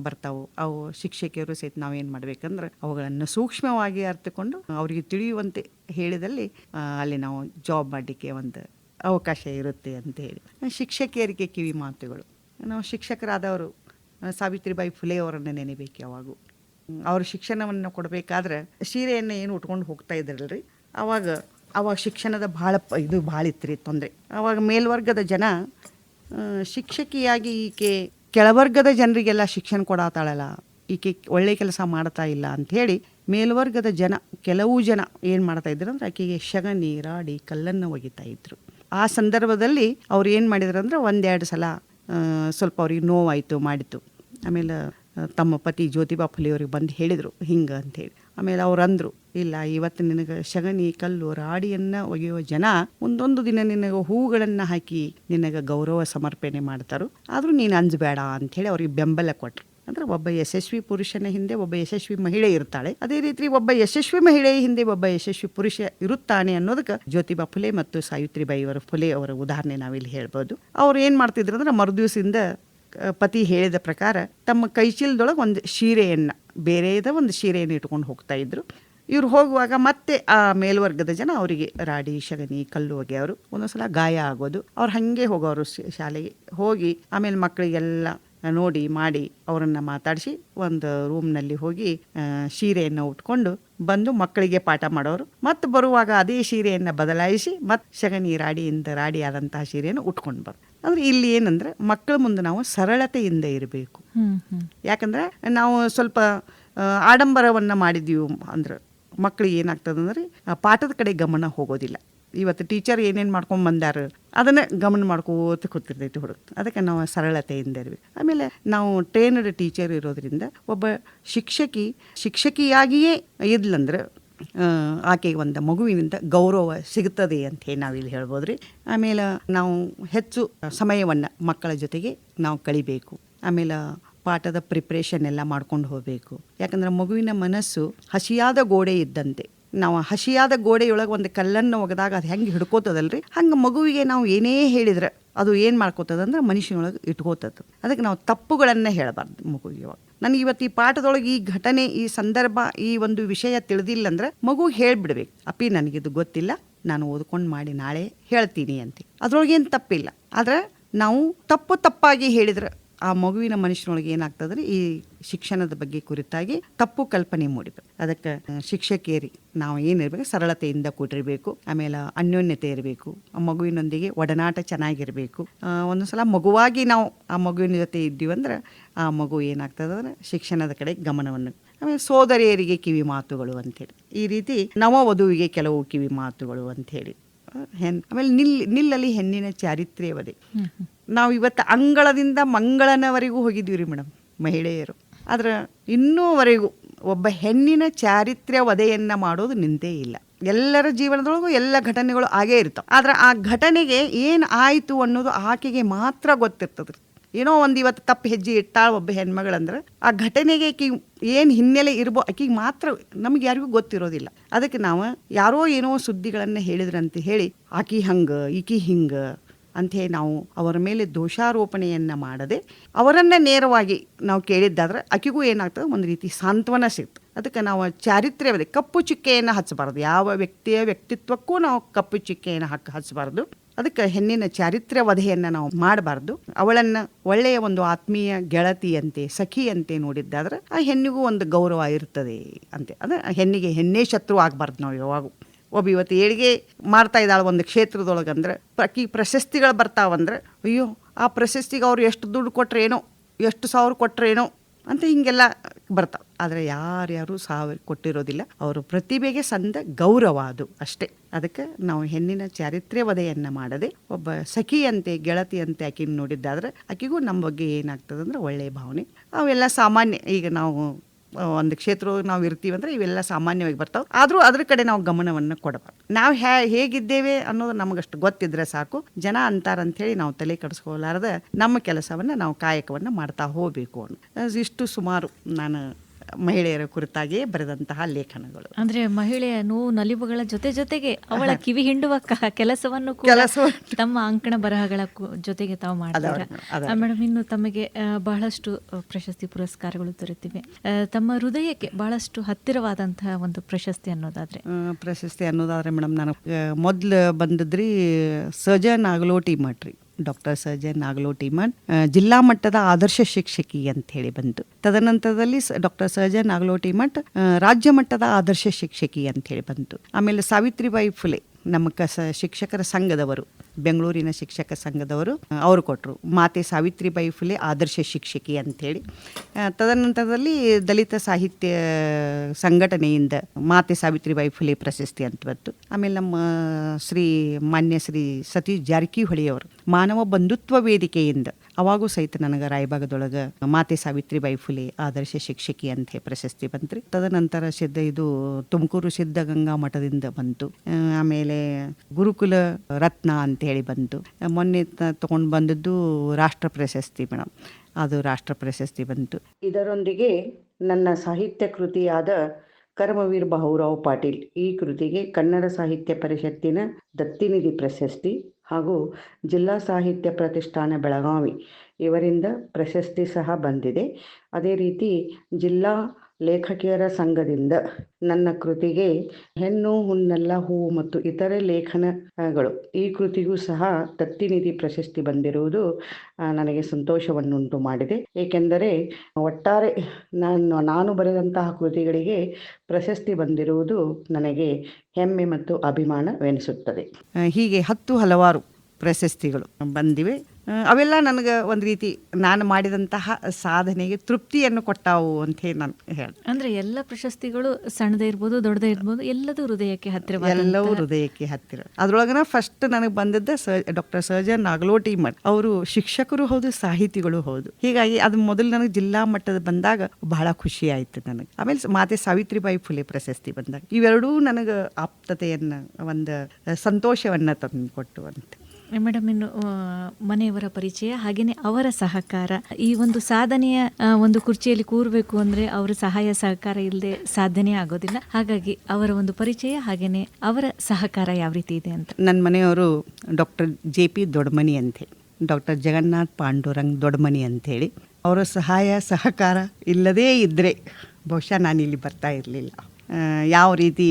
ಬರ್ತಾವು. ಅವು ಶಿಕ್ಷಕಿಯರು ಸಹಿತ ನಾವೇನು ಮಾಡ್ಬೇಕಂದ್ರೆ ಅವುಗಳನ್ನು ಸೂಕ್ಷ್ಮವಾಗಿ ಅರ್ಥಕೊಂಡು ಅವರಿಗೆ ತಿಳಿಯುವಂತೆ ಹೇಳಿದಲ್ಲಿ ಅಲ್ಲಿ ನಾವು ಜಾಬ್ ಮಾಡಲಿಕ್ಕೆ ಒಂದು ಅವಕಾಶ ಇರುತ್ತೆ ಅಂತ ಹೇಳಿ ಶಿಕ್ಷಕಿಯರಿಗೆ ಕಿವಿ ಮಾತುಗಳು. ನಾವು ಶಿಕ್ಷಕರಾದವರು, ಸಾವಿತ್ರಿಬಾಯಿ ಫುಲೆ ಅವರನ್ನು ನೆನೆಬೇಕು ಯಾವಾಗೂ. ಅವರು ಶಿಕ್ಷಣವನ್ನು ಕೊಡಬೇಕಾದ್ರೆ ಸೀರೆಯನ್ನು ಏನು ಉಟ್ಕೊಂಡು ಹೋಗ್ತಾ ಇದ್ರಲ್ರಿ? ಅವಾಗ ಅವಾಗ ಶಿಕ್ಷಣದ ಭಾಳ ಇದು ಭಾಳ ಇತ್ತು ರೀ ತೊಂದರೆ. ಅವಾಗ ಮೇಲ್ವರ್ಗದ ಜನ ಶಿಕ್ಷಕಿಯಾಗಿ ಈಕೆ ಕೆಳವರ್ಗದ ಜನರಿಗೆಲ್ಲ ಶಿಕ್ಷಣ ಕೊಡತಾಳಲ್ಲ, ಈಕೆ ಒಳ್ಳೆ ಕೆಲಸ ಮಾಡ್ತಾ ಇಲ್ಲ ಅಂಥೇಳಿ ಮೇಲ್ವರ್ಗದ ಜನ, ಕೆಲವು ಜನ ಏನು ಮಾಡ್ತಾ ಇದ್ರು ಅಂದ್ರೆ ಆಕೆಗೆ ಶಗಣಿ ರಾಡಿ ಕಲ್ಲನ್ನು ಒಗಿತಾ ಇದ್ರು. ಆ ಸಂದರ್ಭದಲ್ಲಿ ಅವ್ರು ಏನು ಮಾಡಿದ್ರು ಅಂದ್ರೆ ಒಂದೆರಡು ಸಲ ಸ್ವಲ್ಪ ಅವ್ರಿಗೆ ನೋವಾಯಿತು ಮಾಡಿತು ಆಮೇಲೆ ತಮ್ಮ ಪತಿ ಜ್ಯೋತಿಬಾ ಫುಲೆ ಅವ್ರಿಗೆ ಬಂದು ಹೇಳಿದರು, ಹಿಂಗೆ ಅಂಥೇಳಿ. ಆಮೇಲೆ ಅವ್ರು ಅಂದರು, ಇಲ್ಲ, ಇವತ್ತು ನಿನಗೆ ಶಗಣಿ, ಕಲ್ಲು, ರಾಡಿಯನ್ನು ಒಗೆಯುವ ಜನ ಒಂದೊಂದು ದಿನ ನಿನಗೆ ಹೂಗಳನ್ನು ಹಾಕಿ ನಿನಗೆ ಗೌರವ ಸಮರ್ಪಣೆ ಮಾಡ್ತಾರೋ. ಆದರೂ ನೀನು ಅಂಜಬೇಡ ಅಂಥೇಳಿ ಅವ್ರಿಗೆ ಬೆಂಬಲ ಕೊಟ್ಟರು ಅಂದ್ರೆ ಒಬ್ಬ ಯಶಸ್ವಿ ಪುರುಷನ ಹಿಂದೆ ಒಬ್ಬ ಯಶಸ್ವಿ ಮಹಿಳೆ ಇರ್ತಾಳೆ. ಅದೇ ರೀತಿ ಒಬ್ಬ ಯಶಸ್ವಿ ಮಹಿಳೆಯ ಹಿಂದೆ ಒಬ್ಬ ಯಶಸ್ವಿ ಪುರುಷ ಇರುತ್ತಾನೆ ಅನ್ನೋದಕ್ಕೆ ಜ್ಯೋತಿಬಾ ಫುಲೆ ಮತ್ತು ಸಾವಿತ್ರಿಬಾಯಿ ಅವರ ಫುಲೆ ಅವರ ಉದಾಹರಣೆ ನಾವಿಲ್ಲಿ ಹೇಳ್ಬೋದು. ಅವ್ರು ಏನು ಮಾಡ್ತಿದ್ರು ಅಂದ್ರೆ ಮರುದಿವಸದಿಂದ ಪತಿ ಹೇಳಿದ ಪ್ರಕಾರ ತಮ್ಮ ಕೈಚೀಲದೊಳಗೆ ಒಂದು ಸೀರೆಯನ್ನು ಬೇರೆಯದ ಒಂದು ಸೀರೆಯನ್ನು ಇಟ್ಕೊಂಡು ಹೋಗ್ತಾ ಇದ್ರು. ಇವ್ರು ಹೋಗುವಾಗ ಮತ್ತೆ ಆ ಮೇಲ್ವರ್ಗದ ಜನ ಅವರಿಗೆ ರಾಡಿ ಶಗನಿ ಕಲ್ಲು ಒಗೆಯವರು ಒಂದೊಂದ್ಸಲ ಗಾಯ ಆಗೋದು. ಅವ್ರು ಹಾಗೆ ಹೋಗೋರು ಶಾಲೆಗೆ ಹೋಗಿ ಆಮೇಲೆ ಮಕ್ಕಳಿಗೆಲ್ಲ ನೋಡಿ ಮಾಡಿ ಅವರನ್ನು ಮಾತಾಡಿಸಿ ಒಂದು ರೂಮ್ನಲ್ಲಿ ಹೋಗಿ ಸೀರೆಯನ್ನು ಉಟ್ಕೊಂಡು ಬಂದು ಮಕ್ಕಳಿಗೆ ಪಾಠ ಮಾಡೋರು. ಮತ್ತು ಬರುವಾಗ ಅದೇ ಸೀರೆಯನ್ನು ಬದಲಾಯಿಸಿ ಮತ್ತು ಸಗಣಿ ರಾಡಿಯಿಂದ ರಾಡಿ ಆದಂತಹ ಸೀರೆಯನ್ನು ಉಟ್ಕೊಂಡು ಬರು. ಅಂದ್ರೆ ಇಲ್ಲಿ ಏನಂದ್ರೆ ಮಕ್ಕಳ ಮುಂದೆ ನಾವು ಸರಳತೆಯಿಂದ ಇರಬೇಕು. ಯಾಕಂದ್ರೆ ನಾವು ಸ್ವಲ್ಪ ಆಡಂಬರವನ್ನ ಮಾಡಿದೀವಿ ಅಂದ್ರೆ ಮಕ್ಕಳಿಗೆ ಏನಾಗ್ತದೆ ಅಂದ್ರೆ ಆ ಪಾಠದ ಕಡೆ ಗಮನ ಹೋಗೋದಿಲ್ಲ. ಇವತ್ತು ಟೀಚರ್ ಏನೇನು ಮಾಡ್ಕೊಂಡು ಬಂದಾರ, ಅದನ್ನ ಗಮನ ಮಾಡ್ಕೋತ ಕೂತಿರ್ತೈತಿ ಹುಡುಗ. ಅದಕ್ಕೆ ನಾವು ಸರಳತೆಯಿಂದ ಇರ್ಬೇಕು ಆಮೇಲೆ ನಾವು ಟ್ರೈನಡ್ ಟೀಚರ್ ಇರೋದ್ರಿಂದ ಒಬ್ಬ ಶಿಕ್ಷಕಿ, ಶಿಕ್ಷಕಿಯಾಗಿಯೇ ಇದ್ಲಂದ್ರೆ ಆಕೆ ಆಕೆಗೆ ಒಂದು ಮಗುವಿನಿಂದ ಗೌರವ ಸಿಗುತ್ತದೆ ಅಂತ ಹೇಳಿ ನಾವಿಲ್ಲಿ ಹೇಳ್ಬೋದು ರೀ ಆಮೇಲೆ ನಾವು ಹೆಚ್ಚು ಸಮಯವನ್ನು ಮಕ್ಕಳ ಜೊತೆಗೆ ನಾವು ಕಳಿಬೇಕು. ಆಮೇಲೆ ಪಾಠದ ಪ್ರಿಪ್ರೇಷನ್ ಎಲ್ಲ ಮಾಡ್ಕೊಂಡು ಹೋಗಬೇಕು. ಯಾಕಂದ್ರೆ ಮಗುವಿನ ಮನಸ್ಸು ಹಸಿಯಾದ ಗೋಡೆ ಇದ್ದಂತೆ. ನಾವು ಹಸಿಯಾದ ಗೋಡೆಯೊಳಗೆ ಒಂದು ಕಲ್ಲನ್ನು ಒಗೆದಾಗ ಅದು ಹೆಂಗೆ ಹಿಡ್ಕೋತದಲ್ರಿ? ಹಂಗೆ ಮಗುವಿಗೆ ನಾವು ಏನೇ ಹೇಳಿದ್ರೆ ಅದು ಏನು ಮಾಡ್ಕೋತದ ಅಂದ್ರೆ ಮನುಷ್ಯನೊಳಗೆ ಇಟ್ಕೋತದ. ಅದಕ್ಕೆ ನಾವು ತಪ್ಪುಗಳನ್ನು ಹೇಳಬಾರ್ದು ಮಗುವಿಗೆ ಇವಾಗ. ನನಗೆ ಇವತ್ತು ಈ ಪಾಠದೊಳಗೆ ಈ ಘಟನೆ, ಈ ಸಂದರ್ಭ, ಈ ಒಂದು ವಿಷಯ ತಿಳಿದಿಲ್ಲ ಅಂದ್ರೆ ಮಗು ಹೇಳ್ಬಿಡ್ಬೇಕು. ಅಪ್ಪಿ ನನಗಿದು ಗೊತ್ತಿಲ್ಲ. ನಾನು ಓದ್ಕೊಂಡು ಮಾಡಿ ನಾಳೆ ಹೇಳ್ತೀನಿ ಅಂತ. ಅದ್ರೊಳಗೇನು ತಪ್ಪಿಲ್ಲ. ಆದ್ರೆ ನಾವು ತಪ್ಪು ತಪ್ಪಾಗಿ ಹೇಳಿದ್ರೆ ಆ ಮಗುವಿನ ಮನುಷ್ಯನೊಳಗೆ ಏನಾಗ್ತದ್ರೆ? ಈ ಶಿಕ್ಷಣದ ಬಗ್ಗೆ ಕುರಿತಾಗಿ ತಪ್ಪು ಕಲ್ಪನೆ ಮೂಡಿಬೇಕು ಅದಕ್ಕೆ ಶಿಕ್ಷಕಿಯರಿ ನಾವು ಏನಿರ್ಬೇಕು, ಸರಳತೆಯಿಂದ ಕೂಡಿರಬೇಕು, ಆಮೇಲೆ ಅನ್ಯೋನ್ಯತೆ ಇರಬೇಕು, ಆ ಮಗುವಿನೊಂದಿಗೆ ಒಡನಾಟ ಚೆನ್ನಾಗಿರಬೇಕು. ಒಂದು ಸಲ ಮಗುವಾಗಿ ನಾವು ಆ ಮಗುವಿನ ಜೊತೆ ಇದ್ದೀವಿ ಅಂದ್ರೆ, ಆ ಮಗು ಏನಾಗ್ತದಂದ್ರೆ, ಶಿಕ್ಷಣದ ಕಡೆ ಗಮನವನ್ನು, ಆಮೇಲೆ ಸೋದರಿಯರಿಗೆ ಕಿವಿ ಮಾತುಗಳು ಅಂತೇಳಿ ಈ ರೀತಿ ನವ ವಧುವಿಗೆ ಕೆಲವು ಕಿವಿ ಮಾತುಗಳು ಅಂಥೇಳಿ. ಹೆಣ್, ಆಮೇಲೆ ನಿಲ್ ನಿಲ್ಲಲ್ಲಿ ಹೆಣ್ಣಿನ ಚಾರಿತ್ರ್ಯವದೆ. ನಾವು ಇವತ್ತು ಅಂಗಳದಿಂದ ಮಂಗಳನವರೆಗೂ ಹೋಗಿದ್ದೀವಿ ರೀ ಮೇಡಮ್, ಮಹಿಳೆಯರು. ಆದ್ರೆ ಇನ್ನೂವರೆಗೂ ಒಬ್ಬ ಹೆಣ್ಣಿನ ಚಾರಿತ್ರ್ಯ ವಧೆಯನ್ನು ಮಾಡೋದು ನಿಂತೇ ಇಲ್ಲ. ಎಲ್ಲರ ಜೀವನದೊಳಗೂ ಎಲ್ಲ ಘಟನೆಗಳು ಆಗೇ ಇರ್ತವೆ. ಆದ್ರೆ ಆ ಘಟನೆಗೆ ಏನು ಆಯಿತು ಅನ್ನೋದು ಆಕೆಗೆ ಮಾತ್ರ ಗೊತ್ತಿರ್ತದ್ರಿ. ಏನೋ ಒಂದು ಇವತ್ತು ತಪ್ಪು ಹೆಜ್ಜೆ ಇಟ್ಟಾಳ ಒಬ್ಬ ಹೆಣ್ಮಗಳಂದ್ರೆ ಆ ಘಟನೆಗೆ ಆಕಿ ಏನು ಹಿನ್ನೆಲೆ ಇರ್ಬೋ ಆಕಿಗೆ ಮಾತ್ರ ನಮ್ಗೆ ಯಾರಿಗೂ ಗೊತ್ತಿರೋದಿಲ್ಲ. ಅದಕ್ಕೆ ನಾವು ಯಾರೋ ಏನೋ ಸುದ್ದಿಗಳನ್ನು ಹೇಳಿದ್ರಂತ ಹೇಳಿ, ಆಕಿ ಹಂಗೆ, ಈಕಿ ಹಿಂಗೆ ಅಂಥೇಳಿ ನಾವು ಅವರ ಮೇಲೆ ದೋಷಾರೋಪಣೆಯನ್ನು ಮಾಡದೆ ಅವರನ್ನು ನೇರವಾಗಿ ನಾವು ಕೇಳಿದ್ದಾದ್ರೆ ಆಕೆಗೂ ಏನಾಗ್ತದೆ? ಒಂದು ರೀತಿ ಸಾಂತ್ವನ ಸಿಗ್ತದೆ. ಅದಕ್ಕೆ ನಾವು ಚಾರಿತ್ರ್ಯವದೆ ಕಪ್ಪು ಚುಕ್ಕೆಯನ್ನು ಹಚ್ಚಬಾರ್ದು. ಯಾವ ವ್ಯಕ್ತಿಯ ವ್ಯಕ್ತಿತ್ವಕ್ಕೂ ನಾವು ಕಪ್ಪು ಚುಕ್ಕೆಯನ್ನು ಹಾಕಿ ಹಚ್ಚಬಾರ್ದು. ಅದಕ್ಕೆ ಹೆಣ್ಣಿನ ಚಾರಿತ್ರ್ಯ ವಧೆಯನ್ನು ನಾವು ಮಾಡಬಾರ್ದು. ಅವಳನ್ನು ಒಳ್ಳೆಯ ಒಂದು ಆತ್ಮೀಯ ಗೆಳತಿಯಂತೆ, ಸಖಿಯಂತೆ ನೋಡಿದ್ದಾದ್ರೆ ಆ ಹೆಣ್ಣಿಗೂ ಒಂದು ಗೌರವ ಇರ್ತದೆ ಅಂತೆ. ಅದ ಹೆಣ್ಣಿಗೆ ಹೆಣ್ಣೇ ಶತ್ರು ಆಗಬಾರ್ದು ನಾವು ಯಾವಾಗೂ ಒಬ್ಬ ಇವತ್ತು ಏಳಿಗೆ ಮಾಡ್ತಾ ಇದ್ದಾಳೆ ಒಂದು ಕ್ಷೇತ್ರದೊಳಗಂದ್ರೆ ಅಕ್ಕಿ ಪ್ರಶಸ್ತಿಗಳು ಬರ್ತಾವಂದ್ರೆ, ಅಯ್ಯೋ, ಆ ಪ್ರಶಸ್ತಿಗೆ ಅವ್ರು ಎಷ್ಟು ದುಡ್ಡು ಕೊಟ್ರೇನೋ, ಎಷ್ಟು ಸಾವಿರ ಕೊಟ್ರೇನೋ ಅಂತ ಹಿಂಗೆಲ್ಲ ಬರ್ತಾವೆ. ಆದರೆ ಯಾರ್ಯಾರು ಸಾವಿರ ಕೊಟ್ಟಿರೋದಿಲ್ಲ, ಅವರು ಪ್ರತಿಭೆಗೆ ಸಂದ ಗೌರವ ಅದು ಅಷ್ಟೇ. ಅದಕ್ಕೆ ನಾವು ಹೆಣ್ಣಿನ ಚಾರಿತ್ರ್ಯ ವಧೆಯನ್ನು ಮಾಡದೆ, ಒಬ್ಬ ಸಖಿಯಂತೆ, ಗೆಳತಿಯಂತೆ ಆಕಿನ ನೋಡಿದ್ದಾದ್ರೆ, ಆಕೆಗೂ ನಮ್ಮ ಬಗ್ಗೆ ಏನಾಗ್ತದೆ ಅಂದ್ರೆ ಒಳ್ಳೆಯ ಭಾವನೆ. ಅವೆಲ್ಲ ಸಾಮಾನ್ಯ, ಈಗ ನಾವು ಒಂದು ಕ್ಷೇತ್ರ ನಾವು ಇರ್ತೀವಿ ಅಂದ್ರೆ ಇವೆಲ್ಲ ಸಾಮಾನ್ಯವಾಗಿ ಬರ್ತಾವೆ. ಆದರೂ ಅದ್ರ ಕಡೆ ನಾವು ಗಮನವನ್ನು ಕೊಡಬಾರ್ದು. ನಾವು ಹ್ಯಾ, ಹೇಗಿದ್ದೇವೆ ಅನ್ನೋದು ನಮಗಷ್ಟು ಗೊತ್ತಿದ್ರೆ ಸಾಕು. ಜನ ಅಂತಾರಂಥೇಳಿ ನಾವು ತಲೆ ಕೆಡಿಸ್ಕೊಲಾರ್ದ ನಮ್ಮ ಕೆಲಸವನ್ನು ನಾವು ಕಾಯಕವನ್ನು ಮಾಡ್ತಾ ಹೋಗಬೇಕು ಅನ್ನೋ. ಇಷ್ಟು ಸುಮಾರು ನಾನು ಮಹಿಳೆಯರ ಕುರಿತಾಗಿಯೇ ಬರೆದಂತಹ ಲೇಖನಗಳು. ಅಂದ್ರೆ ಮಹಿಳೆಯ ನೋವು ನಲಿವುಗಳ ಜೊತೆ ಜೊತೆಗೆ ಅವಳ ಕಿವಿ ಹಿಂಡುವ ಕೆಲಸವನ್ನು ಕೂಡ ತಮ್ಮ ಅಂಕಣ ಬರಹಗಳ ಜೊತೆಗೆ ತಾವು ಮಾಡ್ತಾರೆ. ಅದಾವ್ರಿ ಮೇಡಮ್, ಇನ್ನು ತಮಗೆ ಬಹಳಷ್ಟು ಪ್ರಶಸ್ತಿ ಪುರಸ್ಕಾರಗಳು ದೊರೆತಿವೆ. ತಮ್ಮ ಹೃದಯಕ್ಕೆ ಬಹಳಷ್ಟು ಹತ್ತಿರವಾದಂತಹ ಒಂದು ಪ್ರಶಸ್ತಿ ಅನ್ನೋದಾದ್ರೆ? ಪ್ರಶಸ್ತಿ ಅನ್ನೋದಾದ್ರೆ ಮೇಡಮ್ ನಾನು ಮೊದಲು ಬಂದಿದ್ರಿ ಸರ್ಜನ್ ಆಗಲೋಟಿ ಮಠ್ ರೀ ಡಾಕ್ಟರ್ ಸರ್ಜನ್ ನಾಗಲೋಟಿ ಟೀಮನ್ ಜಿಲ್ಲಾ ಮಟ್ಟದ ಆದರ್ಶ ಶಿಕ್ಷಕಿ ಅಂತ ಹೇಳಿ ಬಂತು. ತದನಂತರದಲ್ಲಿ ಡಾಕ್ಟರ್ ಸರ್ಜನ್ ನಾಗಲೋಟಿ ಟೀಮಠ್ ರಾಜ್ಯ ಮಟ್ಟದ ಆದರ್ಶ ಶಿಕ್ಷಕಿ ಅಂತ ಹೇಳಿ ಬಂತು. ಆಮೇಲೆ ಸಾವಿತ್ರಿಬಾಯಿ ಫುಲೆ, ನಮ್ಮ ಕಸ ಶಿಕ್ಷಕರ ಸಂಘದವರು. ಬೆಂಗಳೂರಿನ ಶಿಕ್ಷಕ ಸಂಘದವರು ಅವರು ಕೊಟ್ಟರು ಮಾತೆ ಸಾವಿತ್ರಿಬಾಯಿ ಫುಲೆ ಆದರ್ಶ ಶಿಕ್ಷಕಿ ಅಂಥೇಳಿ ತದನಂತರದಲ್ಲಿ ದಲಿತ ಸಾಹಿತ್ಯ ಸಂಘಟನೆಯಿಂದ ಮಾತೆ ಸಾವಿತ್ರಿಬಾಯಿ ಫುಲೆ ಪ್ರಶಸ್ತಿ ಅಂತ ಬಂತು. ಆಮೇಲೆ ನಮ್ಮ ಶ್ರೀ ಮಾನ್ಯ ಶ್ರೀ ಸತೀಶ್ ಜಾರಕಿಹೊಳಿಯವರು ಮಾನವ ಬಂಧುತ್ವ ವೇದಿಕೆಯಿಂದ ಅವಾಗೂ ಸಹಿತ ನನಗೆ ರಾಯಭಾಗದೊಳಗೆ ಮಾತೆ ಸಾವಿತ್ರಿಬಾಯಿ ಫುಲೆ, ಆದರ್ಶ ಶಿಕ್ಷಕಿ ಅಂತ ಪ್ರಶಸ್ತಿ ಬಂತ್ರಿ. ತದನಂತರ ಸಿದ್ಧ ಇದು ತುಮಕೂರು ಸಿದ್ಧಗಂಗಾ ಮಠದಿಂದ ಬಂತು. ಆಮೇಲೆ ಗುರುಕುಲ ರತ್ನ ಅಂತ ಹೇಳಿ ಬಂತು. ಮೊನ್ನೆ ತಗೊಂಡು ಬಂದದ್ದು ರಾಷ್ಟ್ರ ಪ್ರಶಸ್ತಿ ಮೇಡಮ್ ಅದು ರಾಷ್ಟ್ರ ಪ್ರಶಸ್ತಿ ಬಂತು. ಇದರೊಂದಿಗೆ ನನ್ನ ಸಾಹಿತ್ಯ ಕೃತಿಯಾದ ಕರ್ಮವೀರ್ ಬಹುರಾವ್ ಪಾಟೀಲ್ ಈ ಕೃತಿಗೆ ಕನ್ನಡ ಸಾಹಿತ್ಯ ಪರಿಷತ್ತಿನ ದತ್ತಿನಿಧಿ ಪ್ರಶಸ್ತಿ ಹಾಗೂ ಜಿಲ್ಲಾ ಸಾಹಿತ್ಯ ಪ್ರತಿಷ್ಠಾನ ಬೆಳಗಾವಿ ಇವರಿಂದ ಪ್ರಶಸ್ತಿ ಸಹ ಬಂದಿದೆ. ಅದೇ ರೀತಿ ಜಿಲ್ಲಾ ಲೇಖಕಿಯರ ಸಂಘದಿಂದ ನನ್ನ ಕೃತಿಗೆ ಹೆಣ್ಣು, ಹುಣ್ಣೆಲ್ಲ, ಹೂವು ಮತ್ತು ಇತರೆ ಲೇಖನಗಳು. ಈ ಕೃತಿಗೂ ಸಹ ದತ್ತಿನಿಧಿ ಪ್ರಶಸ್ತಿ ಬಂದಿರುವುದು ನನಗೆ ಸಂತೋಷವನ್ನುಂಟು ಮಾಡಿದೆ. ಏಕೆಂದರೆ ಒಟ್ಟಾರೆ ನಾನು ನಾನು ಬರೆದಂತಹ ಕೃತಿಗಳಿಗೆ ಪ್ರಶಸ್ತಿ ಬಂದಿರುವುದು ನನಗೆ ಹೆಮ್ಮೆ ಮತ್ತು ಅಭಿಮಾನವೆನಿಸುತ್ತದೆ. ಹೀಗೆ ಹತ್ತು ಹಲವಾರು ಪ್ರಶಸ್ತಿಗಳು ಬಂದಿವೆ. ಅವೆಲ್ಲ ನನಗೆ ಒಂದು ರೀತಿ ನಾನು ಮಾಡಿದಂತಹ ಸಾಧನೆಗೆ ತೃಪ್ತಿಯನ್ನು ಕೊಟ್ಟಾವು ಅಂತ ಹೇಳಿ ನಾನು ಹೇಳಿ ಅಂದ್ರೆ ಎಲ್ಲ ಪ್ರಶಸ್ತಿಗಳು ಸಣ್ಣದೇ ಇರ್ಬೋದು ದೊಡ್ಡದೇ ಇರ್ಬೋದು ಎಲ್ಲದೂ ಹೃದಯಕ್ಕೆ ಹತ್ತಿರ ಎಲ್ಲವೂ ಹೃದಯಕ್ಕೆ ಹತ್ತಿರ. ಅದ್ರೊಳಗನ ಫಸ್ಟ್ ನನಗೆ ಬಂದದ್ದು ಸ ಡಾಕ್ಟರ್ ಸರ್ಜನ್ ನಾಗಲೋಟಿ ಮಠ. ಅವರು ಶಿಕ್ಷಕರು ಹೌದು ಸಾಹಿತಿಗಳು ಹೌದು. ಹೀಗಾಗಿ ಅದು ಮೊದಲು ನನಗೆ ಜಿಲ್ಲಾ ಮಟ್ಟದ ಬಂದಾಗ ಬಹಳ ಖುಷಿ ಆಯ್ತು ನನಗೆ. ಆಮೇಲೆ ಮಾತೆ ಸಾವಿತ್ರಿಬಾಯಿ ಫುಲೆ ಪ್ರಶಸ್ತಿ ಬಂದಾಗ. ಇವೆರಡೂ ನನಗೆ ಆಪ್ತತೆಯನ್ನ ಒಂದು ಸಂತೋಷವನ್ನ ತಂದು ಕೊಟ್ಟು ಅಂತ. ಮೇಡಮ್, ಇನ್ನು ಮನೆಯವರ ಪರಿಚಯ ಹಾಗೇನೆ ಅವರ ಸಹಕಾರ. ಈ ಒಂದು ಸಾಧನೆಯ ಒಂದು ಕುರ್ಚಿಯಲ್ಲಿ ಕೂರಬೇಕು ಅಂದ್ರೆ ಅವರ ಸಹಾಯ ಸಹಕಾರ ಇಲ್ಲದೆ ಸಾಧನೆ ಆಗೋದಿಲ್ಲ. ಹಾಗಾಗಿ ಅವರ ಒಂದು ಪರಿಚಯ ಹಾಗೇನೆ ಅವರ ಸಹಕಾರ ಯಾವ ರೀತಿ ಇದೆ ಅಂತ. ನನ್ನ ಮನೆಯವರು ಡಾಕ್ಟರ್ ಜೆ ಪಿ ದೊಡ್ಡಮನಿ ಅಂಥೇಳಿ ಡಾಕ್ಟರ್ ಜಗನ್ನಾಥ್ ಪಾಂಡುರಂಗ್ ದೊಡ್ಡಮನಿ ಅಂಥೇಳಿ ಅವರ ಸಹಾಯ, ಸಹಕಾರ ಇಲ್ಲದೇ ಇದ್ದರೆ ಬಹುಶಃ ನಾನು ಇಲ್ಲಿ ಬರ್ತಾ ಇರಲಿಲ್ಲ. ಯಾವ ರೀತಿ